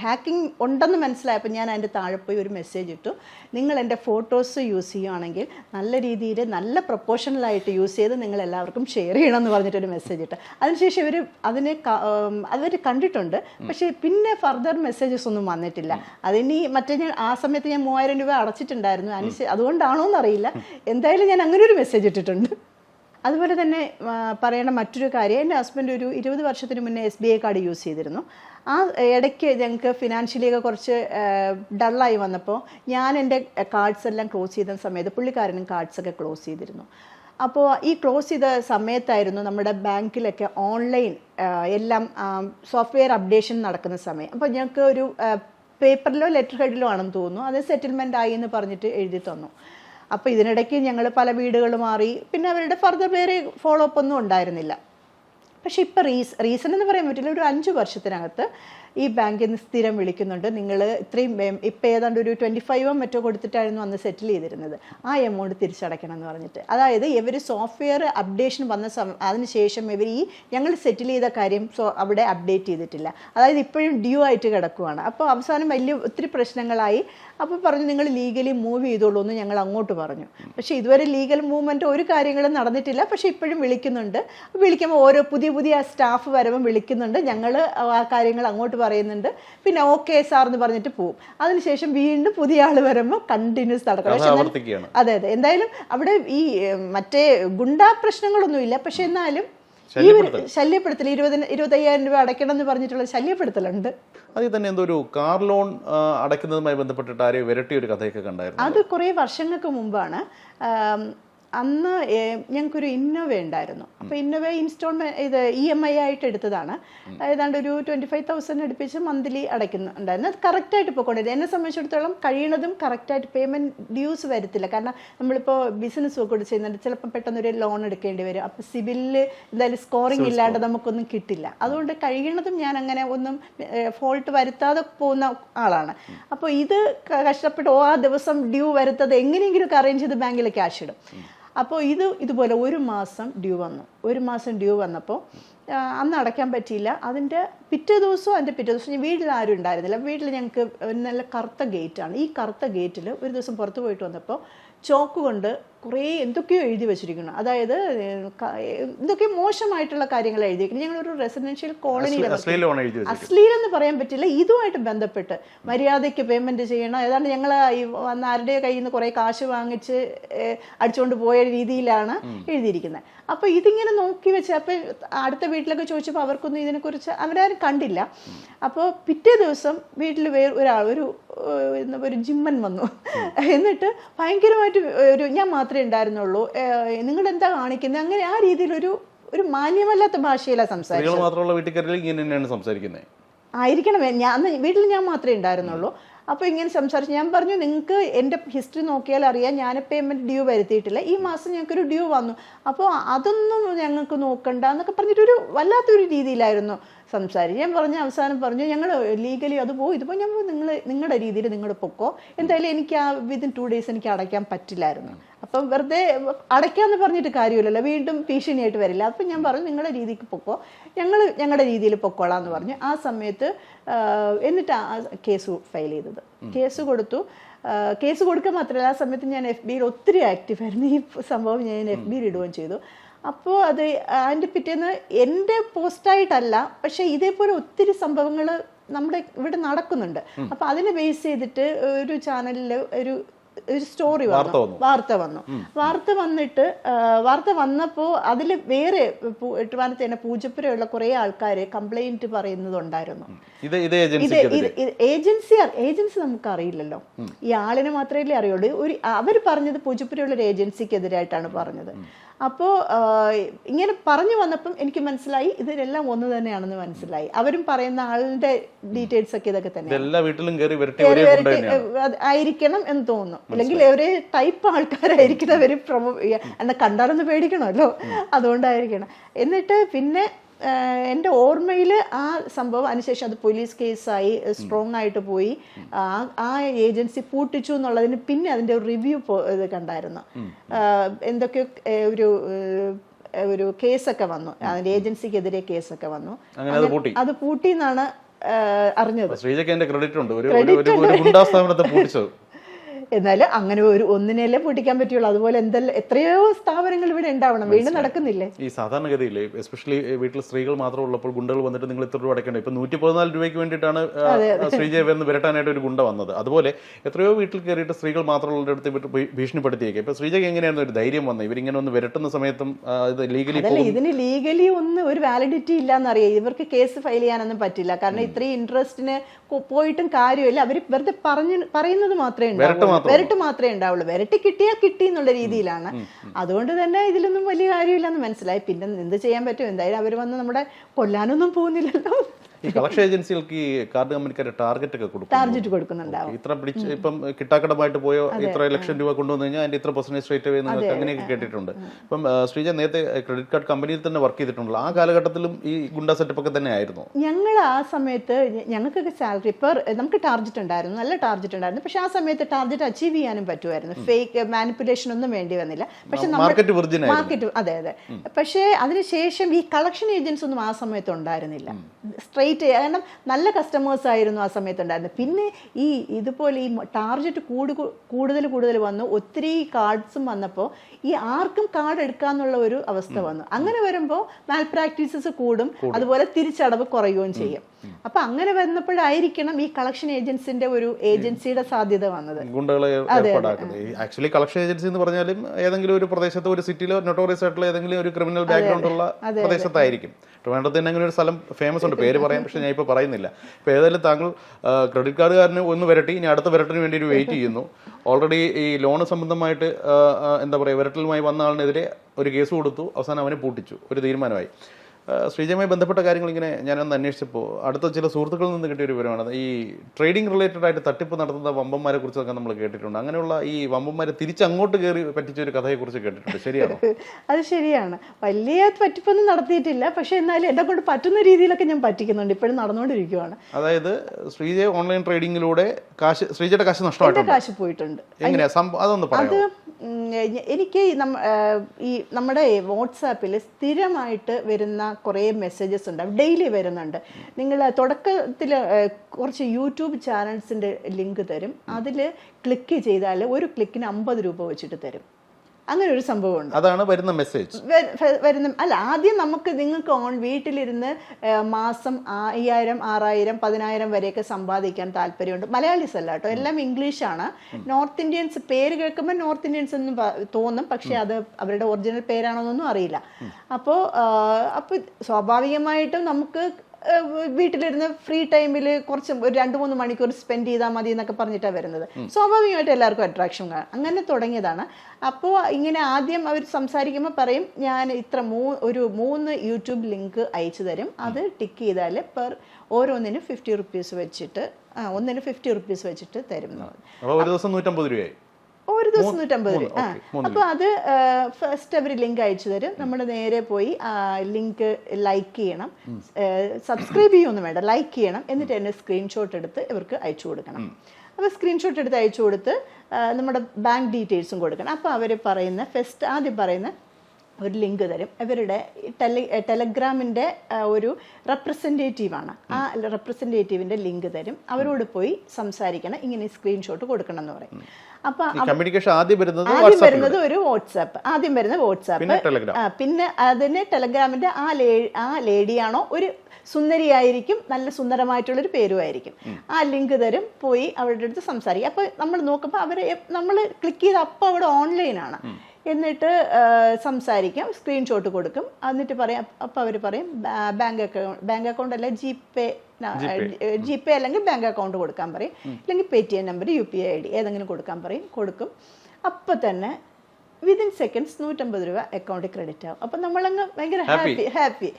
ഹാക്കിംഗ് ഉണ്ടെന്ന് മനസ്സിലായപ്പോൾ ഞാൻ അതിന്റെ താഴെ പോയി ഒരു മെസ്സേജ് ഇട്ടു. നിങ്ങൾ എന്റെ ഫോട്ടോസ് യൂസ് ചെയ്യുകയാണെങ്കിൽ നല്ല രീതിയിൽ നല്ല പ്രൊപ്പോഷണലായിട്ട് യൂസ് ചെയ്ത് നിങ്ങൾ എല്ലാവർക്കും ഷെയർ ചെയ്യണം എന്ന് പറഞ്ഞിട്ടൊരു മെസ്സേജ് ഇട്ട്. അതിനുശേഷം ഇവർ അതിനെ അവർ കണ്ടിട്ടുണ്ട്. പക്ഷേ പിന്നെ ഫർദർ മെസ്സേജസ് ഒന്നും വന്നിട്ടില്ല. അതിനി മറ്റേ ഞാൻ ആ സമയത്ത് ഞാൻ മൂവായിരം രൂപ അടച്ചിട്ടുണ്ടായിരുന്നു. അനുസരിച്ച് അതുകൊണ്ടാണോ എന്നറിയില്ല എന്തായാലും ഞാൻ അങ്ങനെ ഒരു മെസ്സേജ് ഇട്ടിട്ടുണ്ട്. അതുപോലെ തന്നെ പറയേണ്ട മറ്റൊരു കാര്യം എന്റെ ഹസ്ബൻഡ് ഒരു ഇരുപത് വർഷത്തിന് മുന്നേ S B I card use ചെയ്തിരുന്നു. ആ ഇടയ്ക്ക് ഞങ്ങൾക്ക് ഫിനാൻഷ്യലിയൊക്കെ കുറച്ച് ഡള്ളായി വന്നപ്പോൾ ഞാൻ എന്റെ കാർഡ്സ് എല്ലാം ക്ലോസ് ചെയ്ത സമയത്ത് പുള്ളിക്കാരനും കാർഡ്സൊക്കെ ക്ലോസ് ചെയ്തിരുന്നു. അപ്പോൾ ഈ ക്ലോസ് ചെയ്ത സമയത്തായിരുന്നു നമ്മുടെ ബാങ്കിലൊക്കെ ഓൺലൈൻ എല്ലാം സോഫ്റ്റ്വെയർ അപ്ഡേഷൻ നടക്കുന്ന സമയം. അപ്പോൾ ഞങ്ങൾക്ക് ഒരു പേപ്പറിലോ ലെറ്റർ ഹെഡിലോ ആണെന്ന് തോന്നുന്നു. അത് സെറ്റിൽമെന്റ് ആയി എന്ന് പറഞ്ഞിട്ട് എഴുതി തന്നു. അപ്പോൾ ഇതിനിടയ്ക്ക് ഞങ്ങൾ പല വീടുകൾ മാറി. പിന്നെ അവരുടെ ഫർദർ വേറെ ഫോളോ അപ്പ് ഒന്നും ഉണ്ടായിരുന്നില്ല. പക്ഷേ ഇപ്പം റീസ് റീസൺ എന്ന് പറയാൻ പറ്റില്ല. ഒരു അഞ്ച് വർഷത്തിനകത്ത് ഈ ബാങ്കിൽ നിന്ന് സ്ഥിരം വിളിക്കുന്നുണ്ട്. നിങ്ങൾ ഇത്രയും ഇപ്പം ഏതാണ്ട് ഒരു ട്വന്റി ഫൈവോ മറ്റോ കൊടുത്തിട്ടായിരുന്നു അന്ന് സെറ്റിൽ ചെയ്തിരുന്നത്. ആ എമൗണ്ട് തിരിച്ചടയ്ക്കണം എന്ന് പറഞ്ഞിട്ട്. അതായത് ഇവർ സോഫ്റ്റ്വെയർ അപ്ഡേഷൻ വന്ന സം അതിനുശേഷം ഇവർ ഈ ഞങ്ങൾ സെറ്റിൽ ചെയ്ത കാര്യം സോ അവിടെ അപ്ഡേറ്റ് ചെയ്തിട്ടില്ല. അതായത് ഇപ്പോഴും ഡ്യൂ ആയിട്ട് കിടക്കുവാണ്. അപ്പോൾ അവസാനം വലിയ ഒത്തിരി പ്രശ്നങ്ങളായി. അപ്പോൾ പറഞ്ഞു നിങ്ങൾ ലീഗലി മൂവ് ചെയ്തോളൂ എന്ന് ഞങ്ങൾ അങ്ങോട്ട് പറഞ്ഞു. പക്ഷേ ഇതുവരെ ലീഗൽ മൂവ്മെന്റ് ഒരു കാര്യങ്ങളും നടന്നിട്ടില്ല. പക്ഷേ ഇപ്പോഴും വിളിക്കുന്നുണ്ട്. വിളിക്കുമ്പോൾ ഓരോ പുതിയ പുതിയ സ്റ്റാഫ് വരവും വിളിക്കുന്നുണ്ട്. ഞങ്ങൾ ആ കാര്യങ്ങൾ അങ്ങോട്ട് പറയുന്നുണ്ട്. പിന്നെ ഓക്കെ സാർ എന്ന് പറഞ്ഞിട്ട് പോവും. അതിനുശേഷം വീണ്ടും പുതിയ ആൾ വരുമ്പോൾ കണ്ടിന്യൂസ് നടക്കണം. പക്ഷേ അതെ അതെ. എന്തായാലും അവിടെ ഈ മറ്റേ ഗുണ്ടാ പ്രശ്നങ്ങളൊന്നുമില്ല പക്ഷെ എന്നാലും ഈ ഒരു ശല്യപ്പെടുത്തൽ. ഇരുപതിന് ഇരുപത്തയ്യായിരം രൂപ അടയ്ക്കണം എന്ന് പറഞ്ഞിട്ടുള്ള ശല്യപ്പെടുത്തലുണ്ട്. അതിൽ തന്നെ എന്തോ ഒരു കാർ ലോൺ അടയ്ക്കുന്നതുമായി ബന്ധപ്പെട്ടിട്ട് ആരെയോ വിരട്ടിയ ഒരു കഥയൊക്കെ കണ്ടായിരുന്നു. അത് കുറേ വർഷങ്ങൾക്ക് മുമ്പാണ്. അന്ന് ഞങ്ങൾക്കൊരു ഇന്നോവ ഉണ്ടായിരുന്നു. അപ്പോൾ ഇന്നോവ ഇൻസ്റ്റാൾമെന്റ് ഇത് ഇ എം ഐ ആയിട്ട് എടുത്തതാണ്. ഏതാണ്ട് ഒരു ട്വന്റി ഫൈവ് തൗസൻഡ് അടുപ്പിച്ച് മന്ത്ലി അടയ്ക്കുന്നുണ്ടായിരുന്നു അത് കറക്റ്റായിട്ട് പോയിക്കൊണ്ടിരുന്നത് എന്നെ സംബന്ധിച്ചിടത്തോളം കഴിയണതും കറക്റ്റായിട്ട് പേയ്മെന്റ് ഡ്യൂസ് വരത്തില്ല. കാരണം നമ്മളിപ്പോൾ ബിസിനസ് ഒക്കെ ചെയ്യുന്നുണ്ട്. ചിലപ്പോൾ പെട്ടെന്ന് ഒരു ലോൺ എടുക്കേണ്ടി വരും. അപ്പോൾ സിബിലിൽ എന്തായാലും സ്കോറിംഗ് ഇല്ലാണ്ട് നമുക്കൊന്നും കിട്ടില്ല. അതുകൊണ്ട് കഴിയണതും ഞാൻ അങ്ങനെ ഒന്നും ഫോൾട്ട് വരുത്താതെ പോകുന്ന ആളാണ്. അപ്പോൾ ഇത് കഷ്ടപ്പെട്ട് ഓ ആ ദിവസം ഡ്യൂ വരുത്തത് എങ്ങനെയെങ്കിലും അറേഞ്ച് ചെയ്ത് ബാങ്കിൽ ക്യാഷ് ഇടും. അപ്പോൾ ഇത് ഇതുപോലെ ഒരു മാസം ഡ്യൂ വന്നു. ഒരു മാസം ഡ്യൂ വന്നപ്പോൾ അന്ന് അടയ്ക്കാൻ പറ്റിയില്ല. അതിന്റെ പിറ്റേ ദിവസവും അതിന്റെ പിറ്റേ ദിവസം വീട്ടിൽ ആരും ഉണ്ടായിരുന്നില്ല. വീട്ടിൽ ഞങ്ങൾക്ക് നല്ല കറുത്ത ഗേറ്റാണ് ഈ കറുത്ത ഗേറ്റിൽ ഒരു ദിവസം പുറത്ത് പോയിട്ട് വന്നപ്പോൾ ചോക്ക് കൊണ്ട് കുറേ എന്തൊക്കെയോ എഴുതി വെച്ചിരിക്കുന്നു. അതായത് എന്തൊക്കെയോ മോശമായിട്ടുള്ള കാര്യങ്ങൾ എഴുതിയിരിക്കുന്നു. ഞങ്ങളൊരു റെസിഡൻഷ്യൽ കോളനിയിൽ അശ്ലീല ലോൺ എഴുതി വെച്ചു അശ്ലീലം എന്ന് പറയാൻ പറ്റില്ല. ഇതുമായിട്ട് ബന്ധപ്പെട്ട് മര്യാദയ്ക്ക് പേയ്മെന്റ് ചെയ്യണം. ഏതാണ്ട് ഞങ്ങൾ ഈ വന്ന ആരുടെ കയ്യിൽ നിന്ന് കുറേ കാശ് വാങ്ങിച്ച് അടിച്ചുകൊണ്ട് പോയ രീതിയിലാണ് എഴുതിയിരിക്കുന്നത് അപ്പോൾ ഇതിങ്ങനെ നോക്കി വെച്ച് അപ്പോൾ അടുത്ത വീട്ടിലൊക്കെ ചോദിച്ചപ്പോൾ അവർക്കൊന്നും ഇതിനെക്കുറിച്ച് അവരാരും കണ്ടില്ല. അപ്പോൾ പിറ്റേ ദിവസം വീട്ടിൽ വേറെ ഒരാൾ ഒരു ഒരു ജിമ്മൻ വന്നു. എന്നിട്ട് ഭയങ്കരമായിട്ട് ഒരു ഞാൻ മാത്രമേ ഉണ്ടായിരുന്നുള്ളൂ. നിങ്ങൾ എന്താ കാണിക്കുന്നത് അങ്ങനെ ആ രീതിയിലൊരു ഒരു മാന്യമല്ലാത്ത ഭാഷയിലാണ് സംസാരിക്കുന്നത് സ്ത്രീകൾ മാത്രമുള്ള വീട്ടിൽ കയറി ഇങ്ങനെ തന്നെയാണ് സംസാരിക്കുന്നത് ആയിരിക്കണം ഞാൻ വീട്ടിൽ ഞാൻ മാത്രമേ ഉണ്ടായിരുന്നുള്ളൂ. അപ്പോൾ ഇങ്ങനെ സംസാരിച്ചു. ഞാൻ പറഞ്ഞു നിങ്ങൾക്ക് എന്റെ ഹിസ്റ്ററി നോക്കിയാൽ അറിയാം ഞാൻ പേയ്മെന്റ് ഡ്യൂ വരുത്തിയിട്ടില്ല. ഈ മാസം ഞങ്ങൾക്കൊരു ഡ്യൂ വന്നു. അപ്പോൾ അതൊന്നും ഞങ്ങൾക്ക് നോക്കണ്ട എന്നൊക്കെ പറഞ്ഞിട്ടൊരു വല്ലാത്തൊരു രീതിയിലായിരുന്നു സംസാരിച്ച് ഞാൻ പറഞ്ഞു അവസാനം പറഞ്ഞു ഞങ്ങൾ ലീഗലി അത് പോകും ഇതിപ്പോൾ ഞാൻ നിങ്ങൾ നിങ്ങളുടെ രീതിയിൽ നിങ്ങൾ പൊക്കോ. എന്തായാലും എനിക്ക് ആ വിതിൻ ടു ഡേയ്സ് എനിക്ക് അടയ്ക്കാൻ പറ്റില്ലായിരുന്നു. അപ്പം വെറുതെ അടയ്ക്കാമെന്ന് പറഞ്ഞിട്ട് കാര്യമില്ലല്ലോ. വീണ്ടും ഭീഷണിയായിട്ട് വരില്ല. അപ്പം ഞാൻ പറഞ്ഞു നിങ്ങളുടെ രീതിക്ക് പൊക്കോ. ഞങ്ങൾ ഞങ്ങളുടെ രീതിയിൽ പൊക്കോളാം എന്ന് പറഞ്ഞു. ആ സമയത്ത് എന്നിട്ട് ആ കേസ് ഫയൽ ചെയ്തത്. കേസ് കൊടുത്തു. കേസ് കൊടുക്കുക മാത്രമല്ല ആ സമയത്ത് ഞാൻ എഫ് ബിയിൽ ഒത്തിരി ആക്റ്റീവ് ആയിരുന്നു. ഈ സംഭവം ഞാൻ എഫ് ബിയിൽ ഇടുകയും ചെയ്തു. അപ്പോൾ അത് അതിന്റെ പിറ്റേന്ന് എന്റെ പോസ്റ്റായിട്ടല്ല പക്ഷേ ഇതേപോലെ ഒത്തിരി സംഭവങ്ങൾ നമ്മുടെ ഇവിടെ നടക്കുന്നുണ്ട്. അപ്പോൾ അതിനെ ബേസ് ചെയ്തിട്ട് ഒരു ചാനലിൽ ഒരു ഒരു സ്റ്റോറി വന്നു. വാർത്ത വന്നു. വാർത്ത വന്നിട്ട് വാർത്ത വന്നപ്പോൾ അതിൽ വേറെ ട്രിവാൻഡ്രത്ത് തന്നെ പൂജപ്പുരയുള്ള കുറേ ആൾക്കാർ കംപ്ലൈന്റ് പറയുന്നതുണ്ടായിരുന്നു ഇത് ഇത് ഏജൻസി ഏജൻസി നമുക്ക് അറിയില്ലല്ലോ ഈ ആളിനെ മാത്രമല്ലേ അറിയുള്ളൂ. ഒരു അവർ പറഞ്ഞത് പൂജപ്പുരയുള്ള ഒരു ഏജൻസിക്കെതിരായിട്ടാണ് പറഞ്ഞത്. അപ്പോ ഇങ്ങനെ പറഞ്ഞു വന്നപ്പം എനിക്ക് മനസ്സിലായി ഇതിലെല്ലാം ഒന്ന് തന്നെയാണെന്ന് മനസ്സിലായി. അവരും പറയുന്ന ആളിന്റെ ഡീറ്റെയിൽസ് ഒക്കെ ഇതൊക്കെ തന്നെ എല്ലാ വീട്ടിലും ആയിരിക്കണം എന്ന് തോന്നുന്നു. അല്ലെങ്കിൽ ഒരേ ടൈപ്പ് ആൾക്കാരായിരിക്കണം അവർ പ്രൊമോ എന്നെ കണ്ടാലൊന്ന് പേടിക്കണമല്ലോ. അതുകൊണ്ടായിരിക്കണം. എന്നിട്ട് പിന്നെ എന്റെ ഓർമ്മയിൽ ആ സംഭവം അതിനുശേഷം അത് പോലീസ് കേസായി സ്ട്രോങ് ആയിട്ട് പോയി. ആ ഏജൻസി പൂട്ടിച്ചു എന്നുള്ളതിന് പിന്നെ അതിന്റെ റിവ്യൂ ഇത് കണ്ടായിരുന്നു. എന്തൊക്കെ എന്തൊക്കെയോ ഒരു ഒരു കേസൊക്കെ വന്നു. അതിന്റെ ഏജൻസിക്കെതിരെ കേസൊക്കെ വന്നു. അത് പൂട്ടി. എന്നാണ് അറിഞ്ഞത്. ശ്രീജയ്ക്ക് ക്രെഡിറ്റ് ഉണ്ട്. ഒരു സ്ഥാപനത്തെ പൂട്ടിച്ചത്. എന്നാലും അങ്ങനെ ഒരു ഒന്നിനെയല്ലേ പൊട്ടിക്കാൻ പറ്റുള്ളൂ. അതുപോലെ എന്തെല്ലാം എത്രയോ സ്ഥാപനങ്ങൾ ഇവിടെ ഉണ്ടാവണം. വീണ്ടും നടക്കുന്നില്ലേ? ഈ സാധാരണഗതിയിൽ എസ്പെഷ്യലി വീട്ടിൽ സ്ത്രീകൾ മാത്രം ഉള്ളപ്പോൾ ഗുണ്ടകൾ വന്നിട്ട് നിങ്ങൾ ഇത്ര രൂപ അടയ്ക്കേണ്ട ഇപ്പൊ നൂറ്റി പതിനാല് രൂപയ്ക്ക് വേണ്ടിയിട്ടാണ് ആ, വരട്ടാനായിട്ട് വിരട്ടാനായിട്ട് ഒരു ഗുണ്ട വന്നത്. അതുപോലെ എത്രയോ വീട്ടിൽ കയറിയിട്ട് സ്ത്രീകൾ മാത്രമുള്ള അടുത്ത് ഇവർ ഭീ- ഭീഷണിപ്പെടുത്തിയേക്കെ. ഇപ്പൊ ശ്രീജയ്ക്ക് എങ്ങനെയായിരുന്നു ഒരു ധൈര്യം വന്നത്? ഇവരിങ്ങനെ ഒന്ന് വിരട്ടുന്ന സമയത്തും ഇത് ലീഗലി ഇതിന് ലീഗലി ഒന്നും ഒരു വാലിഡിറ്റി ഇല്ലാന്നറിയാം. ഇവർക്ക് കേസ് ഫയൽ ചെയ്യാനൊന്നും പറ്റില്ല. കാരണം ഇത്രയും ഇൻട്രസ്റ്റിന് പോയിട്ടും കാര്യമില്ല. അവർ വെറുതെ പറഞ്ഞു പറയുന്നത് മാത്രമേ മാത്രമേ വിരട്ട് മാത്രമേ ഉണ്ടാവുള്ളൂ. വെരട്ട് കിട്ടിയാൽ കിട്ടി എന്നുള്ള രീതിയിലാണ്. അതുകൊണ്ട് തന്നെ ഇതിലൊന്നും വലിയ കാര്യമില്ലെന്ന് മനസ്സിലായി. പിന്നെ എന്ത് ചെയ്യാൻ പറ്റും? എന്തായാലും അവർ വന്ന് നമ്മുടെ കൊല്ലാനൊന്നും പോകുന്നില്ലല്ലോ. ഈ കളക്ഷൻ ഏജൻസികൾക്ക് ഈ കാർഡ് കമ്പനിക്കാരെ ടാർഗറ്റ് ഒക്കെ കൊടുക്കും ടാർഗറ്റ് കൊടുക്കുന്നുണ്ടാവും. ഇത്ര പിടിച്ച് ഇപ്പം കിട്ടാക്കടമായിട്ട് പോയോ? ഇത്ര ലക്ഷം രൂപ കൊണ്ടുവന്നു കഴിഞ്ഞാൽ അതിന്റെ ഇത്ര പെർസെന്റേജ് റേറ്റ് നിങ്ങൾക്ക് അങ്ങനെയൊക്കെ കേട്ടിട്ടുണ്ട്. ഇപ്പം ശ്രീജ നേരത്തെ ക്രെഡിറ്റ് കാർഡ് കമ്പനിയിൽ തന്നെ വർക്ക് ചെയ്തിട്ടുണ്ടല്ലോ. ആ കാലഘട്ടത്തിലും ഈ ഗുണ്ട സെറ്റപ്പ് ഒക്കെ തന്നെ ആയിരുന്നു ഞങ്ങൾ ആ സമയത്ത് ഞങ്ങൾക്കൊക്കെ സാലറി പെർ നമുക്ക് ടാർജറ്റ് ഉണ്ടായിരുന്നു. നല്ല ടാർജറ്റ് ഉണ്ടായിരുന്നു. പക്ഷെ ആ സമയത്ത് ടാർജറ്റ് അച്ചീവ് ചെയ്യാനും പറ്റുമായിരുന്നു. ഫേക്ക് മാനിപ്പുലേഷൻ ഒന്നും വേണ്ടി വന്നില്ല. പക്ഷെ മാർക്കറ്റ് മാർക്കറ്റ് അതെ അതെ. പക്ഷേ അതിനുശേഷം ഈ കളക്ഷൻ ഏജൻസി ഒന്നും ആ സമയത്ത് ഉണ്ടായിരുന്നില്ല. സ്ട്രെയിറ്റ് കാരണം നല്ല കസ്റ്റമേഴ്സ് ആയിരുന്നു ആ സമയത്തുണ്ടായിരുന്നത്. പിന്നെ ഈ ഇതുപോലെ ഈ ടാർജറ്റ് കൂടു കൂടുതൽ കൂടുതൽ വന്നു. ഒത്തിരി കാർഡ്സും വന്നപ്പോൾ ഈ ആർക്കും കാർഡ് എടുക്കാന്നുള്ള ഒരു അവസ്ഥ വന്നു. അങ്ങനെ വരുമ്പോൾ മാൽ പ്രാക്ടീസസ് കൂടും. അതുപോലെ തിരിച്ചടവ് കുറയുകയും ചെയ്യും. അപ്പൊ അങ്ങനെ വന്നപ്പോഴായിരിക്കണം ഈ കളക്ഷൻ ഏജൻസിന്റെ ഒരു ഏജൻസിയുടെ സാധ്യത വന്നത്. ആക്ച്വലി കളക്ഷൻ ഏജൻസി എന്ന് പറഞ്ഞാലും ഏതെങ്കിലും ഒരു പ്രദേശത്ത് ഒരു സിറ്റിയിലോ നൊട്ടോറിയസ് ആയിട്ടുള്ള ഏതെങ്കിലും ഒരു ക്രിമിനൽ ബാക്ക്ഗ്രൗണ്ട് ഉള്ള പ്രദേശത്തായിരിക്കും. ട്രിവാൻഡ്രത്ത് തന്നെ അങ്ങനെ ഒരു സ്ഥലം ഫേമസ് ഉണ്ട്. പേര് പറയാം പക്ഷേ ഞാൻ ഇപ്പോൾ പറയുന്നില്ല. ഇപ്പോൾ ഏതായാലും താങ്കൾ ക്രെഡിറ്റ് കാർഡുകാരന് ഒന്ന് വരട്ടി ഇനി അടുത്ത വരട്ടിന് വേണ്ടി ഒരു വെയിറ്റ് ചെയ്യുന്നു. ഓൾറെഡി ഈ ലോണ് സംബന്ധമായിട്ട് എന്താ പറയുക വരട്ടലുമായി വന്ന ആളിനെതിരെ ഒരു കേസ് കൊടുത്തു. അവസാനം അവനെ പൂട്ടിച്ചു. ഒരു തീരുമാനമായി. ശ്രീജയുമായി ബന്ധപ്പെട്ട കാര്യങ്ങൾ ഇങ്ങനെ ഞാനൊന്ന് അന്വേഷിച്ചപ്പോൾ അടുത്ത ചില സുഹൃത്തുക്കളിൽ നിന്ന് കിട്ടിയ ഒരു വിവരമാണ്. ഈ ട്രേഡിംഗ് റിലേറ്റഡ് ആയിട്ട് തട്ടിപ്പ് നടത്തുന്ന വമ്പന്മാരെ കുറിച്ചൊക്കെ നമ്മൾ കേട്ടിട്ടുണ്ട്. അങ്ങനെയുള്ള ഈ വമ്പന്മാരെ തിരിച്ചങ്ങോട്ട് കയറി പറ്റിച്ച ഒരു കഥയെക്കുറിച്ച് കേട്ടിട്ടുണ്ട്. ശരിയാണോ? അത് ശരിയാണ്. വലിയ പറ്റിപ്പൊന്നും നടത്തിയിട്ടില്ല. പക്ഷേ എന്നാലും എന്നെ കൊണ്ട് പറ്റുന്ന രീതിയിലൊക്കെ ഞാൻ പറ്റിക്കുന്നുണ്ട്. ഇപ്പോഴും നടന്നുകൊണ്ടിരിക്കുവാണ്. അതായത് ശ്രീജയ ഓൺലൈൻ ട്രേഡിംഗിലൂടെ കാശ് ശ്രീജയുടെ കാശ് നഷ്ടമായിട്ടുണ്ട്. കാശ് പോയിട്ടുണ്ട്. എങ്ങനെയാ? അതൊന്ന് ഞ- എനിക്ക് ഈ നമ്മ- ഈ നമ്മുടെ വാട്സാപ്പിൽ സ്ഥിരമായിട്ട് വരുന്ന കുറേ മെസ്സേജസ് ഉണ്ട്. ഡെയിലി വരുന്നുണ്ട്. നിങ്ങൾ തുടക്കത്തിൽ കുറച്ച് യൂട്യൂബ് ചാനൽസിന്റെ ലിങ്ക് തരും. അതിൽ ക്ലിക്ക് ചെയ്താൽ ഒരു ക്ലിക്കിന് അമ്പത് രൂപ വെച്ചിട്ട് തരും. അങ്ങനെ ഒരു സംഭവമുണ്ട്. അതാണ് വരുന്ന മെസ്സേജ്. വരുന്ന അല്ല ആദ്യം നമുക്ക് നിങ്ങൾക്ക് ഓൺ വീട്ടിലിരുന്ന് മാസം അയ്യായിരം ആറായിരം പതിനായിരം വരെയൊക്കെ സമ്പാദിക്കാൻ താല്പര്യമുണ്ട്. മലയാളീസ് അല്ല കേട്ടോ എല്ലാം ഇംഗ്ലീഷാണ്. നോർത്ത് ഇന്ത്യൻസ് പേര് കേൾക്കുമ്പോൾ നോർത്ത് ഇന്ത്യൻസ് എന്ന് തോന്നും. പക്ഷേ അത് അവരുടെ ഒറിജിനൽ പേരാണോന്നൊന്നും അറിയില്ല. അപ്പോൾ അപ്പോൾ സ്വാഭാവികമായിട്ടും നമുക്ക് വീട്ടിലിരുന്ന് ഫ്രീ ടൈമിൽ കുറച്ച് ഒരു രണ്ട് മൂന്ന് മണിക്കൂർ സ്പെൻഡ് ചെയ്താൽ മതി എന്നൊക്കെ പറഞ്ഞിട്ടാണ് വരുന്നത്. സ്വാഭാവികമായിട്ട് എല്ലാവർക്കും അട്രാക്ഷൻ കാണും. അങ്ങനെ തുടങ്ങിയതാണ്. അപ്പോൾ ഇങ്ങനെ ആദ്യം അവർ സംസാരിക്കുമ്പോൾ പറയും ഞാൻ ഇത്ര മൂ ഒരു മൂന്ന് യൂട്യൂബ് ലിങ്ക് അയച്ചു തരും. അത് ടിക്ക് ചെയ്താൽ പെർ ഓരോന്നിനും ഫിഫ്റ്റി റുപ്പീസ് വെച്ചിട്ട് ആ ഒന്നിന് ഫിഫ്റ്റി റുപ്പീസ് വെച്ചിട്ട് തരും. ഒരു ദിവസം നൂറ്റമ്പത് രൂപയായി. ഒരു ദിവസം നൂറ്റമ്പത് രൂപ. ആ അപ്പോൾ അത് ഫസ്റ്റ് അവർ ലിങ്ക് അയച്ചു തരും. നമ്മൾ നേരെ പോയി ലിങ്ക് ലൈക്ക് ചെയ്യണം. സബ്സ്ക്രൈബ് ചെയ്യൊന്നും വേണ്ട ലൈക്ക് ചെയ്യണം. എന്നിട്ട് എന്നെ സ്ക്രീൻഷോട്ട് എടുത്ത് ഇവർക്ക് അയച്ചു കൊടുക്കണം. അപ്പോൾ സ്ക്രീൻഷോട്ട് എടുത്ത് അയച്ചു കൊടുത്ത് നമ്മുടെ ബാങ്ക് ഡീറ്റെയിൽസും കൊടുക്കണം. അപ്പോൾ അവർ പറയുന്ന ഫസ്റ്റ് ആദ്യം പറയുന്ന ഒരു ലിങ്ക് തരും. ഇവരുടെ ടെലി ടെലഗ്രാമിന്റെ ഒരു റെപ്രസെന്റേറ്റീവാണ് ആ റെപ്രസെന്റേറ്റീവിന്റെ ലിങ്ക് തരും. അവരോട് പോയി സംസാരിക്കണം. ഇങ്ങനെ സ്ക്രീൻഷോട്ട് കൊടുക്കണം എന്ന് പറയും. അപ്പോൾ കമ്മ്യൂണിക്കേഷൻ ആദ്യം വരുന്നത് ആദ്യം വരുന്നത് ഒരു വാട്സാപ്പ്. ആദ്യം വരുന്നത് വാട്സാപ്പ്. പിന്നെ അതിന് ടെലഗ്രാമിന്റെ ആ ലേ ആ ലേഡിയാണോ ഒരു സുന്ദരിയായിരിക്കും നല്ല സുന്ദരമായിട്ടുള്ള സുന്ദരമായിട്ടുള്ളൊരു പേരുമായിരിക്കും. ആ ലിങ്ക് തരും. പോയി അവരുടെ അടുത്ത് സംസാരിക്കും. അപ്പോൾ നമ്മൾ നോക്കുമ്പോൾ അവർ നമ്മൾ ക്ലിക്ക് ചെയ്ത് അപ്പോൾ അവിടെ ഓൺലൈനാണ്. എന്നിട്ട് സംസാരിക്കാം സ്ക്രീൻഷോട്ട് കൊടുക്കും. എന്നിട്ട് പറയാം അപ്പോൾ അവർ പറയും ബാങ്ക് അക്കൗണ്ട് ബാങ്ക് അക്കൗണ്ട് അല്ല G Pay G Pay. G Pay അല്ലെങ്കിൽ ബാങ്ക് അക്കൗണ്ട് കൊടുക്കാൻ പറയും. അല്ലെങ്കിൽ Paytm number U P I I D ഏതെങ്കിലും കൊടുക്കാൻ പറയും കൊടുക്കും. അപ്പോൾ തന്നെ വിതിൻ സെക്കൻഡ്സ് നൂറ്റമ്പത് രൂപ അക്കൗണ്ടിൽ ക്രെഡിറ്റ് ആവും. അപ്പം നമ്മളങ്ങ് ഭയങ്കര. ഹാപ്പി ഹാപ്പി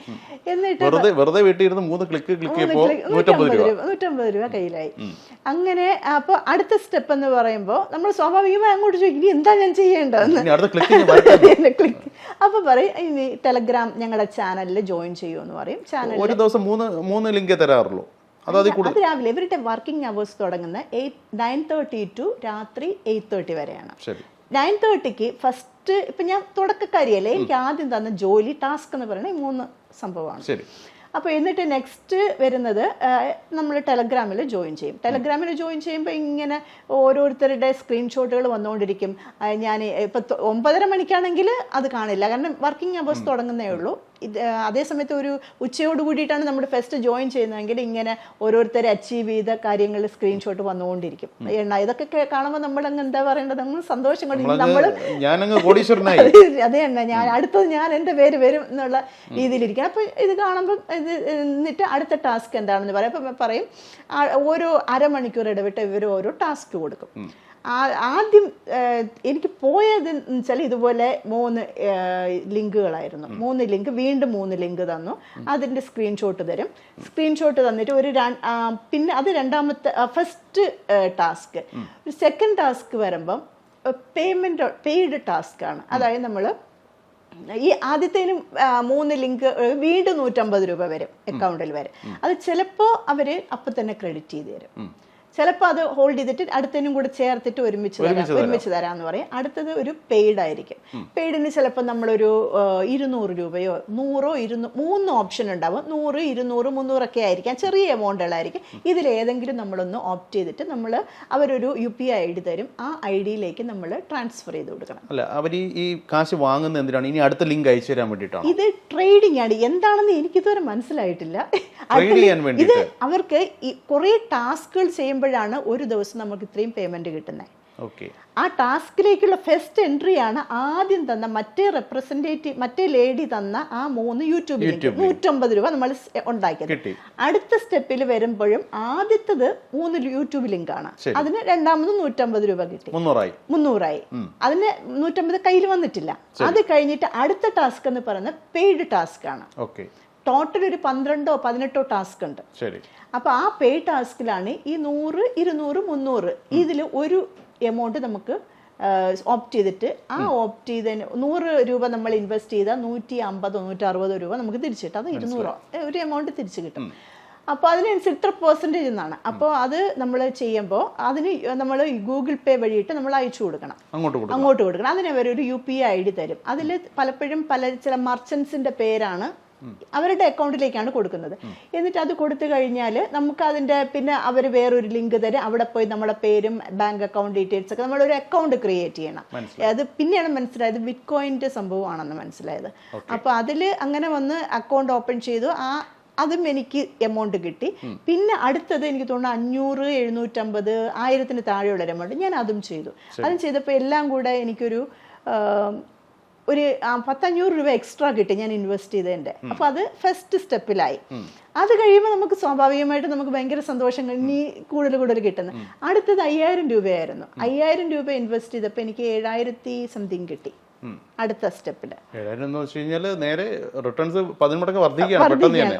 എന്നിട്ട് വെറുതെ ഇരുന്ന് മൂന്ന് ക്ലിക്ക് ക്ലിക്ക് നൂറ്റമ്പത് രൂപ. നൂറ്റമ്പത് രൂപ കയ്യിലായി. അങ്ങനെ അപ്പൊ അടുത്ത സ്റ്റെപ്പ് എന്ന് പറയുമ്പോൾ നമ്മൾ സ്വാഭാവികമായി അങ്ങോട്ട് ചോദിക്കും ഇനി എന്താ ഞാൻ ചെയ്യേണ്ടതെന്ന്? ക്ലിക്ക് അപ്പൊ പറയും ഇനി ടെലഗ്രാം ഞങ്ങളുടെ ചാനലിൽ ജോയിൻ ചെയ്യുമെന്ന് പറയും. ചാനൽ ഒരു ദിവസം മൂന്ന് മൂന്ന് ലിങ്ക് തരാറുള്ളൂ. അത് രാവിലെ ഇവരുടെ വർക്കിംഗ് അവേഴ്സ് തുടങ്ങുന്ന എയ്റ്റ് നയൻ തേർട്ടി ടു രാത്രി എയ്റ്റ് തേർട്ടി വരെയാണ്. നയൻ തേർട്ടിക്ക് ഫസ്റ്റ് ഇപ്പം ഞാൻ തുടക്കക്കാരിയല്ലേ എനിക്ക് ആദ്യം തന്ന ജോലി ടാസ്ക് എന്ന് പറയുന്നത് ഈ മൂന്ന് സംഭവമാണ്. അപ്പോൾ എന്നിട്ട് നെക്സ്റ്റ് വരുന്നത് നമ്മൾ ടെലഗ്രാമിൽ ജോയിൻ ചെയ്യും. ടെലഗ്രാമിൽ ജോയിൻ ചെയ്യുമ്പോൾ ഇങ്ങനെ ഓരോരുത്തരുടെ സ്ക്രീൻഷോട്ടുകൾ വന്നുകൊണ്ടിരിക്കും. ഞാൻ ഇപ്പം ഒമ്പതര മണിക്കാണെങ്കിൽ അത് കാണില്ല. കാരണം വർക്കിംഗ് അവേഴ്സ് തുടങ്ങുന്നേ ഉള്ളൂ. ഇത് അതേസമയത്ത് അതേ സമയത്ത് ഒരു ഉച്ചയോട് കൂടിയിട്ടാണ് നമ്മൾ ഫെസ്റ്റ് ജോയിൻ ചെയ്യുന്നതെങ്കിൽ ഇങ്ങനെ ഓരോരുത്തർ അച്ചീവ് ചെയ്ത കാര്യങ്ങൾ സ്ക്രീൻഷോട്ട് വന്നുകൊണ്ടിരിക്കും. എണ്ണ ഇതൊക്കെ കാണുമ്പോൾ നമ്മൾ അങ്ങ് എന്താ പറയേണ്ടത്? അങ്ങ് സന്തോഷം കൊണ്ട് നമ്മൾ അതേ എണ്ണ ഞാൻ അടുത്തത് ഞാൻ എന്റെ പേര് വരും എന്നുള്ള രീതിയിലിരിക്കണം അപ്പോൾ ഇത് കാണുമ്പോൾ ഇത് എന്നിട്ട് അടുത്ത ടാസ്ക് എന്താണെന്ന് പറയാം. അപ്പം പറയും ഓരോ അരമണിക്കൂർ ഇടവിട്ട് ഇവർ ഓരോ ടാസ്ക് കൊടുക്കും. ആദ്യം എനിക്ക് പോയത് വെച്ചാൽ ഇതുപോലെ മൂന്ന് ലിങ്കുകളായിരുന്നു. മൂന്ന് ലിങ്ക് വീണ്ടും മൂന്ന് ലിങ്ക് തന്നു. അതിന്റെ സ്ക്രീൻഷോട്ട് തരും. സ്ക്രീൻഷോട്ട് തന്നിട്ട് ഒരു പിന്നെ അത് രണ്ടാമത്തെ ഫസ്റ്റ് ടാസ്ക് ഒരു സെക്കൻഡ് ടാസ്ക് വരുമ്പം പേയ്മെന്റ് പെയ്ഡ് ടാസ്ക് ആണ്. അതായത് നമ്മൾ ഈ ആദ്യത്തേനും മൂന്ന് ലിങ്ക് വീണ്ടും നൂറ്റമ്പത് രൂപ വരും അക്കൗണ്ടിൽ വരും. അത് ചിലപ്പോൾ അവർ അപ്പം തന്നെ ക്രെഡിറ്റ് ചെയ്ത് തരും. ചിലപ്പോൾ അത് ഹോൾഡ് ചെയ്തിട്ട് അടുത്തതിനും കൂടെ ചേർത്തിട്ട് ഒരുമിച്ച് തരാം. ഒരുമിച്ച് തരാമെന്ന് പറയും. അടുത്തത് ഒരു പെയ്ഡ് ആയിരിക്കും. പെയ്ഡിന് ചിലപ്പോൾ നമ്മളൊരു ഇരുന്നൂറ് രൂപയോ നൂറോ ഇരുന്നൂ മൂന്ന് ഓപ്ഷൻ ഉണ്ടാവും. നൂറ് ഇരുന്നൂറ് മുന്നൂറൊക്കെ ആയിരിക്കാം. ചെറിയ എമൗണ്ടുകളായിരിക്കും ഇതിലേതെങ്കിലും നമ്മളൊന്ന് ഓപ്റ്റ് ചെയ്തിട്ട് നമ്മൾ അവരൊരു U P I I D തരും. ആ ഐ ഡിയിലേക്ക് നമ്മൾ ട്രാൻസ്ഫർ ചെയ്ത് കൊടുക്കണം. അല്ല അവർ ഈ കാശ് വാങ്ങുന്ന എന്തിനാണ്? ഇനി അടുത്ത ലിങ്ക് അയച്ചു തരാൻ വേണ്ടിയിട്ടാണ്? ഇത് ട്രേഡിംഗ് ആണ്. എന്താണെന്ന് എനിക്കിതുവരെ മനസ്സിലായിട്ടില്ല. ഇത് അവർക്ക് ഈ കുറേ ടാസ്കുകൾ ചെയ്യുമ്പോഴാണ് ഒരു ദിവസം നമുക്ക് ഇത്രയും പേയ്മെന്റ് കിട്ടുന്നത്. ഓക്കെ ആ ടാസ്കിലേക്കുള്ള ഫസ്റ്റ് എൻട്രി ആണ് ആദ്യം തന്ന മറ്റേ റെപ്രസെന്റേറ്റീവ് മറ്റേ ലേഡി തന്ന ആ മൂന്ന് യൂട്യൂബ് നൂറ്റമ്പത് രൂപ നമ്മൾ ഉണ്ടാക്കിയത്. അടുത്ത സ്റ്റെപ്പിൽ വരുമ്പോഴും ആദ്യത്തത് മൂന്ന് യൂട്യൂബ് ലിങ്ക് ആണ്. അതിന് രണ്ടാമത് നൂറ്റമ്പത് രൂപ കിട്ടി. മുന്നൂറായി. അതിന് നൂറ്റമ്പത് കയ്യിൽ വന്നിട്ടില്ല. അത് കഴിഞ്ഞിട്ട് അടുത്ത ടാസ്ക് എന്ന് പറയുന്നത് പെയ്ഡ് ടാസ്ക് ആണ്. ഓക്കെ ടോട്ടൽ ഒരു പന്ത്രണ്ടോ പതിനെട്ടോ ടാസ്ക് ഉണ്ട്. അപ്പൊ അപ്പോൾ ആ പേ ടാസ്കിലാണ് ഈ നൂറ് ഇരുന്നൂറ് മുന്നൂറ് ഇതിൽ ഒരു എമൗണ്ട് നമുക്ക് ഓപ്റ്റ് ചെയ്തിട്ട് ആ ഓപ്റ്റ് ചെയ്തതിന് നൂറ് രൂപ നമ്മൾ ഇൻവെസ്റ്റ് ചെയ്താൽ നൂറ്റി അമ്പതോ നൂറ്റി അറുപതോ രൂപ നമുക്ക് തിരിച്ചു കിട്ടും. അത് ഇരുന്നൂറോ ഒരു എമൗണ്ട് തിരിച്ചു കിട്ടും. അപ്പോൾ അതിനനുസരിച്ച് ഇത്ര പെർസെന്റേജ് എന്നാണ് അപ്പോൾ അത് നമ്മൾ ചെയ്യുമ്പോൾ അതിന് നമ്മൾ ഗൂഗിൾ പേ വഴിയിട്ട് നമ്മൾ അയച്ചു കൊടുക്കണം. അങ്ങോട്ട് കൊടുക്കും അങ്ങോട്ട് കൊടുക്കണം. അതിന് അവർ ഒരു U P I I D തരും. അതിൽ പലപ്പോഴും പല ചില മർച്ചൻസിന്റെ പേരാണ് അവരുടെ അക്കൗണ്ടിലേക്കാണ് കൊടുക്കുന്നത്. എന്നിട്ട് അത് കൊടുത്തു കഴിഞ്ഞാൽ നമുക്ക് അതിന്റെ പിന്നെ അവർ വേറൊരു ലിങ്ക് തരും. അവിടെ പോയി നമ്മളെ പേരും ബാങ്ക് അക്കൗണ്ട് ഡീറ്റെയിൽസ് ഒക്കെ നമ്മളൊരു അക്കൗണ്ട് ക്രിയേറ്റ് ചെയ്യണം. അത് പിന്നെയാണ് മനസ്സിലായത് ബിറ്റ് കോയിന്റെ സംഭവമാണെന്ന് മനസ്സിലായത്. അപ്പോൾ അതിൽ അങ്ങനെ വന്ന് അക്കൗണ്ട് ഓപ്പൺ ചെയ്തു. ആ അതും എനിക്ക് എമൗണ്ട് കിട്ടി. പിന്നെ അടുത്തത് എനിക്ക് തോന്നുന്നു അഞ്ഞൂറ് എഴുന്നൂറ്റമ്പത് ആയിരത്തിന് താഴെയുള്ള എമൗണ്ട് ഞാൻ അതും ചെയ്തു. അതും ചെയ്തപ്പോൾ എല്ലാം കൂടെ എനിക്കൊരു ഒരു പത്തഞ്ഞൂറ് രൂപ എക്സ്ട്രാ കിട്ടി ഞാൻ ഇൻവെസ്റ്റ് ചെയ്തതിന്റെ. അപ്പോൾ അത് ഫസ്റ്റ് സ്റ്റെപ്പിലായി അത് കഴിയുമ്പോൾ നമുക്ക് സ്വാഭാവികമായിട്ട് നമുക്ക് ഭയങ്കര സന്തോഷം ഇനി കൂടുതൽ കൂടുതൽ കിട്ടുന്നത്. അടുത്തത് അയ്യായിരം രൂപയായിരുന്നു. അയ്യായിരം രൂപ ഇൻവെസ്റ്റ് ചെയ്തപ്പോൾ എനിക്ക് ഏഴായിരത്തി സംതിങ് കിട്ടി. അടുത്ത സ്റ്റെപ്പിൽ നേരെ റിട്ടേൺസ്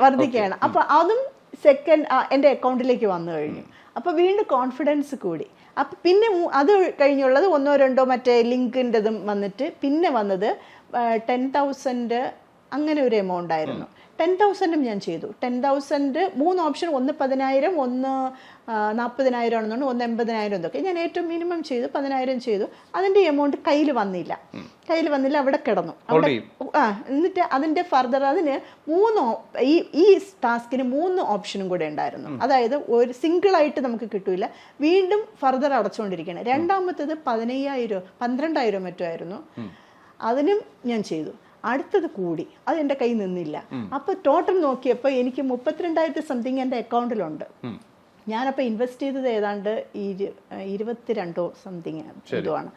വർദ്ധിക്കുകയാണ് അപ്പൊ അതും സെക്കൻഡ് എന്റെ അക്കൗണ്ടിലേക്ക് വന്നു കഴിഞ്ഞു. അപ്പൊ വീണ്ടും കോൺഫിഡൻസ് കൂടി. അപ്പം പിന്നെ അത് കഴിഞ്ഞുള്ളത് ഒന്നോ രണ്ടോ മറ്റേ ലിങ്കിന്റെതും വന്നിട്ട് പിന്നെ വന്നത് ടെൻ തൗസൻഡ് അങ്ങനെ ഒരു എമൗണ്ട് ആയിരുന്നു. ടെൻ തൗസൻഡും ഞാൻ ചെയ്തു. ടെൻ തൗസൻഡ് മൂന്ന് ഓപ്ഷൻ ഒന്ന് പതിനായിരം ഒന്ന് നാൽപ്പതിനായിരം ആണെന്നുണ്ട് ഒന്ന് എൺപതിനായിരം എന്നൊക്കെ ഞാൻ ഏറ്റവും മിനിമം ചെയ്തു പതിനായിരം ചെയ്തു. അതിന്റെ എമൗണ്ട് കയ്യിൽ വന്നില്ല. കയ്യിൽ വന്നില്ല അവിടെ കിടന്നു. അവിടെ ആ എന്നിട്ട് അതിന്റെ ഫർദർ അതിന് മൂന്ന് ഈ ഈ ടാസ്കിന് മൂന്ന് ഓപ്ഷനും കൂടെ ഉണ്ടായിരുന്നു. അതായത് ഒരു സിംഗിൾ ആയിട്ട് നമുക്ക് കിട്ടൂല. വീണ്ടും ഫർദർ അടച്ചുകൊണ്ടിരിക്കുകയാണ് രണ്ടാമത്തേത് പതിനയ്യായിരം പന്ത്രണ്ടായിരം മറ്റോ ആയിരുന്നു. അതിനും ഞാൻ ചെയ്തു. അടുത്തത് കൂടി. അത് എന്റെ കയ്യിൽ നിന്നില്ല. അപ്പൊ ടോട്ടൽ നോക്കിയപ്പോൾ എനിക്ക് മുപ്പത്തിരണ്ടായിരത്തി സംതിങ് എന്റെ അക്കൗണ്ടിലുണ്ട്. ഞാനപ്പോൾ ഇൻവെസ്റ്റ് ചെയ്തത് ഏതാണ്ട് ഇരു ഇരുപത്തിരണ്ടോ സംതിങ് എന്തോ ആണ്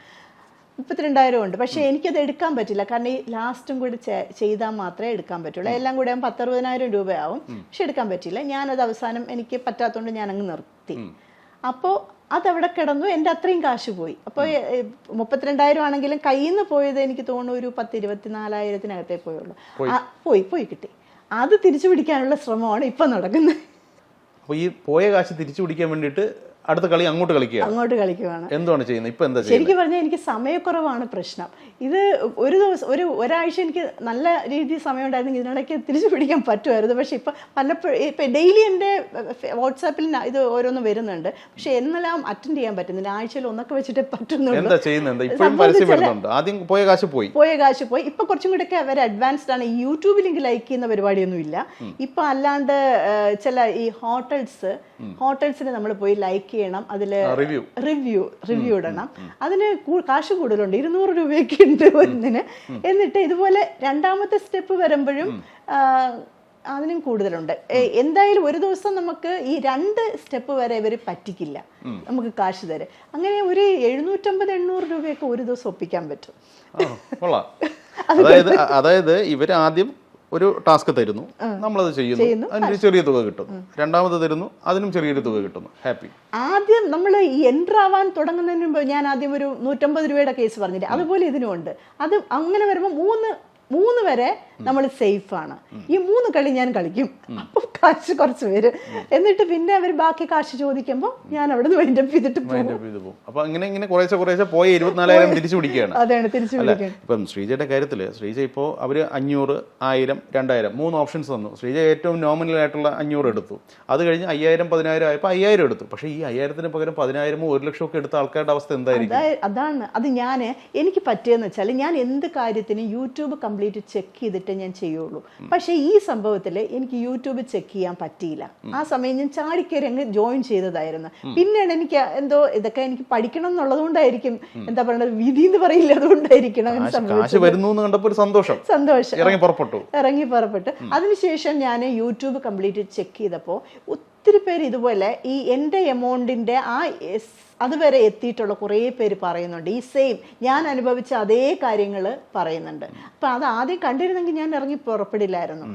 മുപ്പത്തിരണ്ടായിരം ഉണ്ട്. പക്ഷേ എനിക്കത് എടുക്കാൻ പറ്റില്ല. കാരണം ഈ ലാസ്റ്റും കൂടി ചെയ്താൽ മാത്രമേ എടുക്കാൻ പറ്റുള്ളൂ. എല്ലാം കൂടെ ആകുമ്പോൾ പത്തറുപതിനായിരം രൂപയാവും. പക്ഷെ എടുക്കാൻ പറ്റില്ല. ഞാനത് അവസാനം എനിക്ക് പറ്റാത്തതുകൊണ്ട് ഞാൻ അങ്ങ് നിർത്തി അപ്പോൾ അതവിടെ കിടന്നു എന്റെ അത്രയും കാശ് പോയി. അപ്പോൾ മുപ്പത്തിരണ്ടായിരം ആണെങ്കിലും കയ്യിൽ നിന്ന് പോയത് എനിക്ക് തോന്നുന്നു ഒരു പത്ത് ഇരുപത്തിനാലായിരത്തിനകത്തേ പോയുള്ളൂ. പോയി. പോയി കിട്ടി. അത് തിരിച്ചു പിടിക്കാനുള്ള ശ്രമമാണ് ഇപ്പം നടക്കുന്നത്. അപ്പോൾ ഈ പോയ കാശ് തിരിച്ചു പിടിക്കാൻ വേണ്ടിയിട്ട് അടുത്ത കളി അങ്ങോട്ട് കളിക്കുക അങ്ങോട്ട് കളിക്കുവാണ്. എന്താണ് ചെയ്യുന്നത്? ഇപ്പൊ എന്താ ശരിക്കും പറഞ്ഞാൽ എനിക്ക് സമയക്കുറവാണ് പ്രശ്നം. ഇത് ഒരു ദിവസം ഒരു ഒരാഴ്ച എനിക്ക് നല്ല രീതിയിൽ സമയം ഉണ്ടായിരുന്നെങ്കിൽ ഇതിനിടയ്ക്ക് തിരിച്ചു പിടിക്കാൻ പറ്റുമായിരുന്നു. പക്ഷെ ഇപ്പൊ പലപ്പോഴും ഇപ്പൊ ഡെയിലി എന്റെ വാട്സാപ്പിൽ ഇത് ഓരോന്നും വരുന്നുണ്ട്. പക്ഷെ എന്നെല്ലാം അറ്റൻഡ് ചെയ്യാൻ പറ്റുന്നില്ല. ആഴ്ചയിൽ ഒന്നൊക്കെ വെച്ചിട്ട് പറ്റുന്നുണ്ട് ആദ്യം പോയ കാശ് പോയി. പോയ കാശ് പോയി. ഇപ്പൊ കുറച്ചും കൂടെ ഒക്കെ അവർ അഡ്വാൻസ്ഡ് ആണ്. യൂട്യൂബിൽ എനിക്ക് ലൈക്ക് ചെയ്യുന്ന പരിപാടിയൊന്നും ഇല്ല ഇപ്പൊ അല്ലാണ്ട് ചില ഈ ഹോട്ടൽസ് ഹോട്ടൽസിന് നമ്മൾ പോയി ലൈക്ക് ചെയ്യണം. അതിൽ റിവ്യൂ റിവ്യൂ ഇടണം. അതിന് കാശ് കൂടുതലുണ്ട്. ഇരുന്നൂറ് രൂപയൊക്കെ ഉണ്ട് ഒന്നിന്. എന്നിട്ട് ഇതുപോലെ രണ്ടാമത്തെ സ്റ്റെപ്പ് വരുമ്പോഴും അതിനും കൂടുതലുണ്ട്. എന്തായാലും ഒരു ദിവസം നമുക്ക് ഈ രണ്ട് സ്റ്റെപ്പ് വരെ ഇവർ പറ്റിക്കില്ല. നമുക്ക് കാശ് തരും അങ്ങനെ ഒരു എഴുന്നൂറ്റമ്പത് എണ്ണൂറ് രൂപയൊക്കെ ഒരു ദിവസം ഒപ്പിക്കാൻ പറ്റും. അതായത് അതായത് ഇവർ ആദ്യം ഒരു ടാസ്ക് തരുന്നു. നമ്മളത് ചെയ്യുന്നു. അതിന് ചെറിയ തുക കിട്ടുന്നു. രണ്ടാമത് തരുന്നു. അതിനും ചെറിയൊരു തുക കിട്ടുന്നു. ഹാപ്പി ആദ്യം നമ്മൾ ഈ എന്റർ ആവാൻ തുടങ്ങുന്നതിന് മുമ്പ് ഞാൻ ആദ്യം ഒരു നൂറ്റമ്പത് രൂപയുടെ കേസ് പറഞ്ഞില്ലേ? അതുപോലെ ഇതിനുമുണ്ട് അത് അങ്ങനെ വരുമ്പോൾ മൂന്ന് മൂന്ന് വരെ നമ്മൾ സേഫ് ആണ് ഈ മൂന്ന് കളി ഞാൻ കളിക്കും. അപ്പം കാശ് കുറച്ച് പേര് എന്നിട്ട് പിന്നെ അവർ ബാക്കി കാശ് ചോദിക്കുമ്പോൾ ഞാൻ അവിടെ നിന്ന് വൈൻഡപ്പ് ചെയ്തിട്ട് പോകും. മൈൻഡ് അപ്പൊ അങ്ങനെ ഇങ്ങനെ കുറേശ്ശെ കുറേശ്ശെ പോയി ഇരുപത്തിനാലായിരം തിരിച്ചു പിടിക്കുകയാണ്. അതാണ് തിരിച്ചു പിടിക്കുക ഇപ്പം ശ്രീജയുടെ കാര്യത്തിൽ ശ്രീജ ഇപ്പോൾ അവർ അഞ്ഞൂറ് ആയിരം രണ്ടായിരം മൂന്ന് ഓപ്ഷൻസ് തന്നു. ശ്രീജ ഏറ്റവും നോമിനൽ ആയിട്ടുള്ള അഞ്ഞൂറ് എടുത്തു. അത് കഴിഞ്ഞ് അയ്യായിരം പതിനായിരം ആയപ്പോൾ അയ്യായിരം എടുത്തു. പക്ഷേ ഈ അയ്യായിരത്തിന് പകരം പതിനായിരമോ ഒരു ലക്ഷം ഒക്കെ എടുത്ത ആൾക്കാരുടെ അവസ്ഥ എന്തായിരിക്കും? അതാ- അതാണ്. അത് ഞാൻ എനിക്ക് പറ്റിയെന്ന് വെച്ചാൽ ഞാൻ എന്ത് കാര്യത്തിനും യൂട്യൂബ് കംപ്ലീറ്റ് ചെക്ക് ചെയ്തിട്ട് ഞാൻ ചെയ്യുള്ളൂ. പക്ഷേ ഈ സംഭവത്തിൽ എനിക്ക് യൂട്യൂബ് ചെക്ക് ചെയ്യാൻ പറ്റിയില്ല. ആ സമയം ഞാൻ ചാടിക്കയറി അങ്ങ് ജോയിൻ ചെയ്തതായിരുന്നു. പിന്നെയാണ് എനിക്ക് എന്തോ ഇതൊക്കെ എനിക്ക് പഠിക്കണം എന്നുള്ളത് കൊണ്ടായിരിക്കും എന്താ പറയുന്നത് വിധി എന്ന് പറയില്ല അതുകൊണ്ടായിരിക്കണം സന്തോഷം. സന്തോഷം. ഇറങ്ങി പുറപ്പെട്ടു. ഇറങ്ങി പുറപ്പെട്ടു. അതിനുശേഷം ഞാൻ യൂട്യൂബ് കംപ്ലീറ്റ് ചെക്ക് ചെയ്തപ്പോൾ ഒത്തിരി പേര് ഇതുപോലെ ഈ എന്റെ എമൗണ്ടിന്റെ ആ അതുവരെ എത്തിയിട്ടുള്ള കുറേ പേര് പറയുന്നുണ്ട്. ഈ സെയിം ഞാൻ അനുഭവിച്ച അതേ കാര്യങ്ങൾ പറയുന്നുണ്ട്. അപ്പം അത് ആദ്യം കണ്ടിരുന്നെങ്കിൽ ഞാൻ ഇറങ്ങി പുറപ്പെടില്ലായിരുന്നു.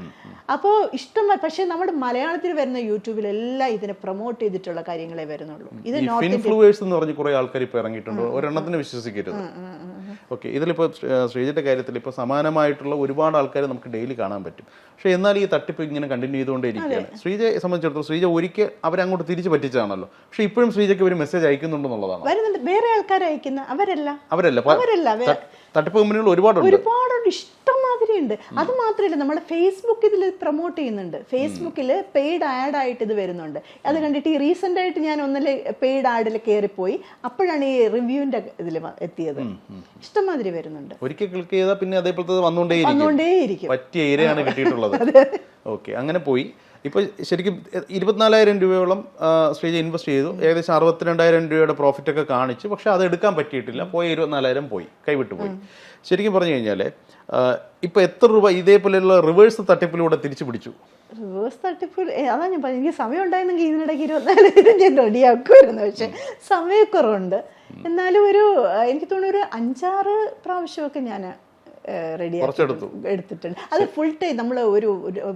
അപ്പോൾ ഇഷ്ടം പക്ഷേ നമ്മുടെ മലയാളത്തിൽ വരുന്ന യൂട്യൂബിലെല്ലാം ഇതിനെ പ്രൊമോട്ട് ചെയ്തിട്ടുള്ള കാര്യങ്ങളെ വരുന്നുള്ളൂ. ഇത് ഇൻഫ്ലുവേഴ്സ് എന്ന് പറഞ്ഞ് കുറേ ആൾക്കാർ ഇപ്പോൾ ഇറങ്ങിയിട്ടുണ്ട്. ഒരെണ്ണത്തിന് വിശ്വസിക്കരുത്. ഓക്കെ. ഇതിലിപ്പോൾ ശ്രീജിയുടെ കാര്യത്തിൽ ഇപ്പോൾ സമാനമായിട്ടുള്ള ഒരുപാട് ആൾക്കാരെ നമുക്ക് ഡെയിലി കാണാൻ പറ്റും. പക്ഷേ എന്നാൽ ഈ തട്ടിപ്പ് ഇങ്ങനെ കണ്ടിന്യൂ ചെയ്തുകൊണ്ടേയിരിക്കുകയാണ് ശ്രീജയെ സംബന്ധിച്ചിടത്തോളം ശ്രീജ ഒരിക്കൽ അവരങ്ങോട്ട് തിരിച്ച് പറ്റിച്ചാണല്ലോ പക്ഷേ ഇപ്പോഴും ശ്രീജയ്ക്ക് ഒരു മെസ്സേജ് അയക്കുന്നുണ്ടെന്നുള്ളതാണ് വരുന്നുണ്ട്. വേറെ ആൾക്കാർ അയക്കുന്ന അവരല്ല. അവരല്ല. അവരല്ല. തട്ടിപ്പ് കമ്പനികൾ ഒരുപാടുണ്ട്. ഒരുപാടുണ്ട്. ഇഷ്ടംമാതിരി ഉണ്ട് അത് മാത്രമല്ല നമ്മൾ ഫേസ്ബുക്ക് ഇതിൽ പ്രൊമോട്ട് ചെയ്യുന്നുണ്ട്. ഫേസ്ബുക്കിൽ പെയ്ഡ് ആഡ് ആയിട്ട് ഇത് വരുന്നുണ്ട്. അത് കണ്ടിട്ട് ഈ റീസെന്റ് ആയിട്ട് ഞാൻ ഒന്നിൽ പെയ്ഡ് ആഡിൽ കയറിപ്പോയി അപ്പോഴാണ് ഈ റിവ്യൂവിന്റെ ഇതിൽ എത്തിയത്. ഇഷ്ടംമാതിരി വരുന്നുണ്ട്. ഒരിക്കൽ ക്ലിക്ക് ചെയ്താൽ പിന്നെ അതേപോലത്തെ വന്നുകൊണ്ടേയിരിക്കും. പറ്റിയ ഏരിയയാണ് കിട്ടിയിട്ടുള്ളത്. ഓക്കെ അങ്ങനെ പോയി. ഇപ്പൊ ശരിക്കും ഇരുപത്തിനാലായിരം രൂപയോളം സ്റ്റേജ് ശ്രീജ ഇൻവെസ്റ്റ് ചെയ്തു. ഏകദേശം അറുപത്തിരണ്ടായിരം രൂപയുടെ പ്രോഫിറ്റ് ഒക്കെ കാണിച്ചു. പക്ഷെ അത് എടുക്കാൻ പറ്റിയിട്ടില്ല. പോയ ഇരുപത്തിനാലായിരം പോയി. കൈവിട്ടു പോയി. ശരിക്കും പറഞ്ഞു കഴിഞ്ഞാൽ ഇപ്പൊ എത്ര രൂപ ഇതേപോലെയുള്ള റിവേഴ്സ് തട്ടിപ്പിലൂടെ തിരിച്ചു പിടിച്ചു? റിവേഴ്സ് തട്ടിപ്പ് അതാ ഞാൻ പറഞ്ഞു എനിക്ക് സമയം ഉണ്ടായിരുന്നെങ്കിൽ ഇതിനിടയ്ക്ക് ഇരുപത്തിനാലായിരം ഞാൻ റെഡിയാക്കുമായിരുന്നു. പക്ഷെ സമയക്കുറവുണ്ട് എന്നാലും ഒരു എനിക്ക് തോന്നുന്നു ഒരു അഞ്ചാറ് പ്രാവശ്യമൊക്കെ ഞാൻ റെഡി എടുത്തിട്ടുണ്ട്. അത് ഫുൾ ടൈം നമ്മൾ ഒരു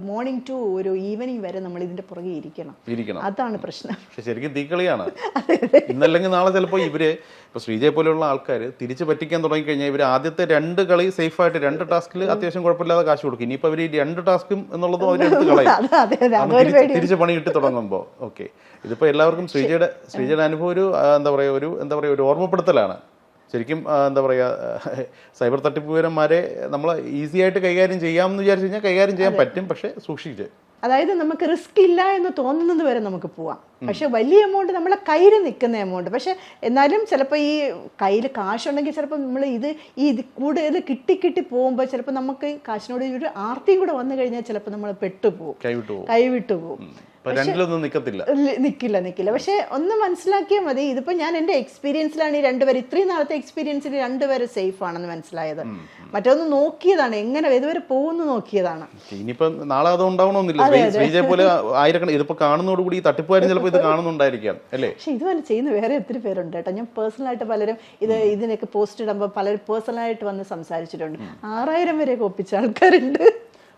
മോർണിംഗ് ടു ഒരു ഈവനിങ് വരെ നമ്മൾ ഇതിന്റെ പുറകെ ഇരിക്കണം. ഇരിക്കണം. അതാണ് പ്രശ്നം. ശരിക്കും തീക്കളിയാണ്. ഇന്നല്ലെങ്കിൽ നാളെ ചിലപ്പോൾ ഇവർ ഇപ്പൊ ശ്രീജയെ പോലെയുള്ള ആൾക്കാർ തിരിച്ചു പറ്റിക്കാൻ തുടങ്ങി കഴിഞ്ഞാൽ ഇവർ ആദ്യത്തെ രണ്ട് കളി സേഫ് ആയിട്ട് രണ്ട് ടാസ്കിൽ അത്യാവശ്യം കുഴപ്പമില്ലാതെ കാശ് കൊടുക്കും. ഇനിയിപ്പോൾ അവർ രണ്ട് ടാസ്കും എന്നുള്ളതും അവർ എടുത്ത് കളയും. തിരിച്ച് തിരിച്ച് പണി കിട്ടി തുടങ്ങുമ്പോൾ ഓക്കെ ഇതിപ്പോൾ എല്ലാവർക്കും ശ്രീജയുടെ ശ്രീജയുടെ അനുഭവം ഒരു എന്താ പറയുക ഒരു എന്താ പറയുക ഒരു ഓർമ്മപ്പെടുത്തലാണ്. ശരിക്കും എന്താ പറയുക സൈബർ തട്ടിപ്പുകാരന്മാരെ നമ്മൾ ഈസി ആയിട്ട് കൈകാര്യം ചെയ്യാമെന്ന് വിചാരിച്ചു കഴിഞ്ഞാൽ കൈകാര്യം ചെയ്യാൻ പറ്റും പക്ഷേ സൂക്ഷിച്ച്. അതായത് നമുക്ക് റിസ്ക് ഇല്ല എന്ന് തോന്നുന്നത് വരെ നമുക്ക് പോവാം. പക്ഷെ വലിയ എമൗണ്ട് നമ്മളെ കയ്യിൽ നിൽക്കുന്ന എമൗണ്ട്. പക്ഷെ എന്നാലും ചിലപ്പോൾ ഈ കയ്യിൽ കാശുണ്ടെങ്കിൽ ചിലപ്പോൾ നമ്മൾ ഇത് ഈ ഇത് കൂടുതൽ കിട്ടി കിട്ടി പോകുമ്പോൾ ചിലപ്പോൾ നമുക്ക് കാശിനോട് ഒരു ആർത്തിയും കൂടെ വന്നു കഴിഞ്ഞാൽ ചിലപ്പോൾ നമ്മൾ പെട്ടുപോകും കൈവിട്ടു പോകും. രണ്ടിലൊന്നും നിൽക്കത്തില്ല ഇല്ല, നിക്കില്ല നിക്കില്ല. പക്ഷെ ഒന്ന് മനസ്സിലാക്കിയാൽ മതി. ഇതിപ്പോ ഞാൻ എന്റെ എക്സ്പീരിയൻസിലാണ് ഈ രണ്ടുപേർ ഇത്രയും നാളത്തെ എക്സ്പീരിയൻസിൽ രണ്ടുപേരും സേഫ് ആണെന്ന് മനസ്സിലായത് മറ്റൊന്ന് നോക്കിയതാണ്. എങ്ങനെ ഇതുവരെ പോകുന്നു നോക്കിയതാണ്. ഇനിയിപ്പോ നാളെ അത് ഉണ്ടാവണമെന്നില്ല. ശ്രീ- ശ്രീജയെ പോലെ ആയിരക്കണ ഇതിപ്പോ കാണുന്നതോടുകൂടി ഈ തട്ടിപ്പുകാരൻ ചിലപ്പോൾ ഇത് കാണുന്നുണ്ടായിരിക്കാം അല്ലേ? പക്ഷെ ഇതുപോലെ ചെയ്യുന്ന വേറെ ഒത്തിരി പേരുണ്ട് കേട്ടോ. ഞാൻ പേഴ്സണൽ ആയിട്ട് പലരും ഇത് ഇതിനൊക്കെ പോസ്റ്റ് ഇടുമ്പോൾ പലരും പേഴ്സണൽ ആയിട്ട് വന്ന് സംസാരിച്ചിട്ടുണ്ട്. ആറായിരം വരെ ഒപ്പിച്ച ആൾക്കാരുണ്ട്.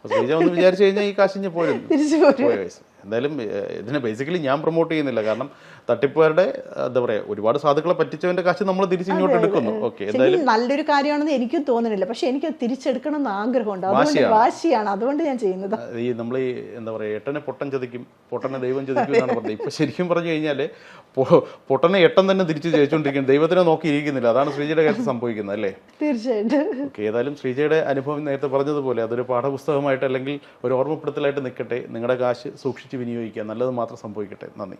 ശ്രീജ ഒന്ന് വിചാരിച്ചു കഴിഞ്ഞാൽ ഈ കാശിഞ്ഞ് പോരും. തിരിച്ചു പോരും. എന്തായാലും ഇതിനെ ബേസിക്കലി ഞാൻ പ്രൊമോട്ട് ചെയ്യുന്നില്ല. കാരണം തട്ടിപ്പുകാരുടെ എന്താ പറയുക ഒരുപാട് സാധുക്കളെ പറ്റിച്ചവന്റെ കാശ് നമ്മൾ തിരിച്ച് ഇങ്ങോട്ട് എടുക്കുന്നു. ഓക്കെ എന്തായാലും നല്ലൊരു കാര്യമാണെന്ന് എനിക്കും തോന്നുന്നില്ല. പക്ഷെ എനിക്ക് തിരിച്ചെടുക്കണം എന്ന് ആഗ്രഹമുണ്ട്. അതുകൊണ്ട് വാശിയാണ്. അതുകൊണ്ട് ഞാൻ ചെയ്യുന്നത്. ഈ നമ്മൾ ഈ എന്താ പറയുക എട്ടനെ പൊട്ടൻ ചതിക്കും പൊട്ടനെ ദൈവം ചതിക്കും എന്നാണ് പറഞ്ഞത്. ഇപ്പൊ ശരിക്കും പറഞ്ഞു കഴിഞ്ഞാൽ പൊട്ടനെ എട്ടൻ തന്നെ തിരിച്ചു ജയിച്ചുകൊണ്ടിരിക്കുന്നത് ദൈവത്തിനെ നോക്കിയിരിക്കുന്നില്ല. അതാണ് ശ്രീജയുടെ കാര്യത്തിൽ സംഭവിക്കുന്നത് അല്ലേ? തീർച്ചയായിട്ടും. ഏതായാലും ശ്രീജയുടെ അനുഭവം നേരത്തെ പറഞ്ഞതുപോലെ അതൊരു പാഠപുസ്തകമായിട്ട് അല്ലെങ്കിൽ ഒരു ഓർമ്മപ്പെടുത്തലായിട്ട് നിൽക്കട്ടെ. നിങ്ങളുടെ കാശ് സൂക്ഷിച്ച് വിനിയോഗിക്കുക. നല്ലത് മാത്രം സംഭവിക്കട്ടെ. നന്ദി.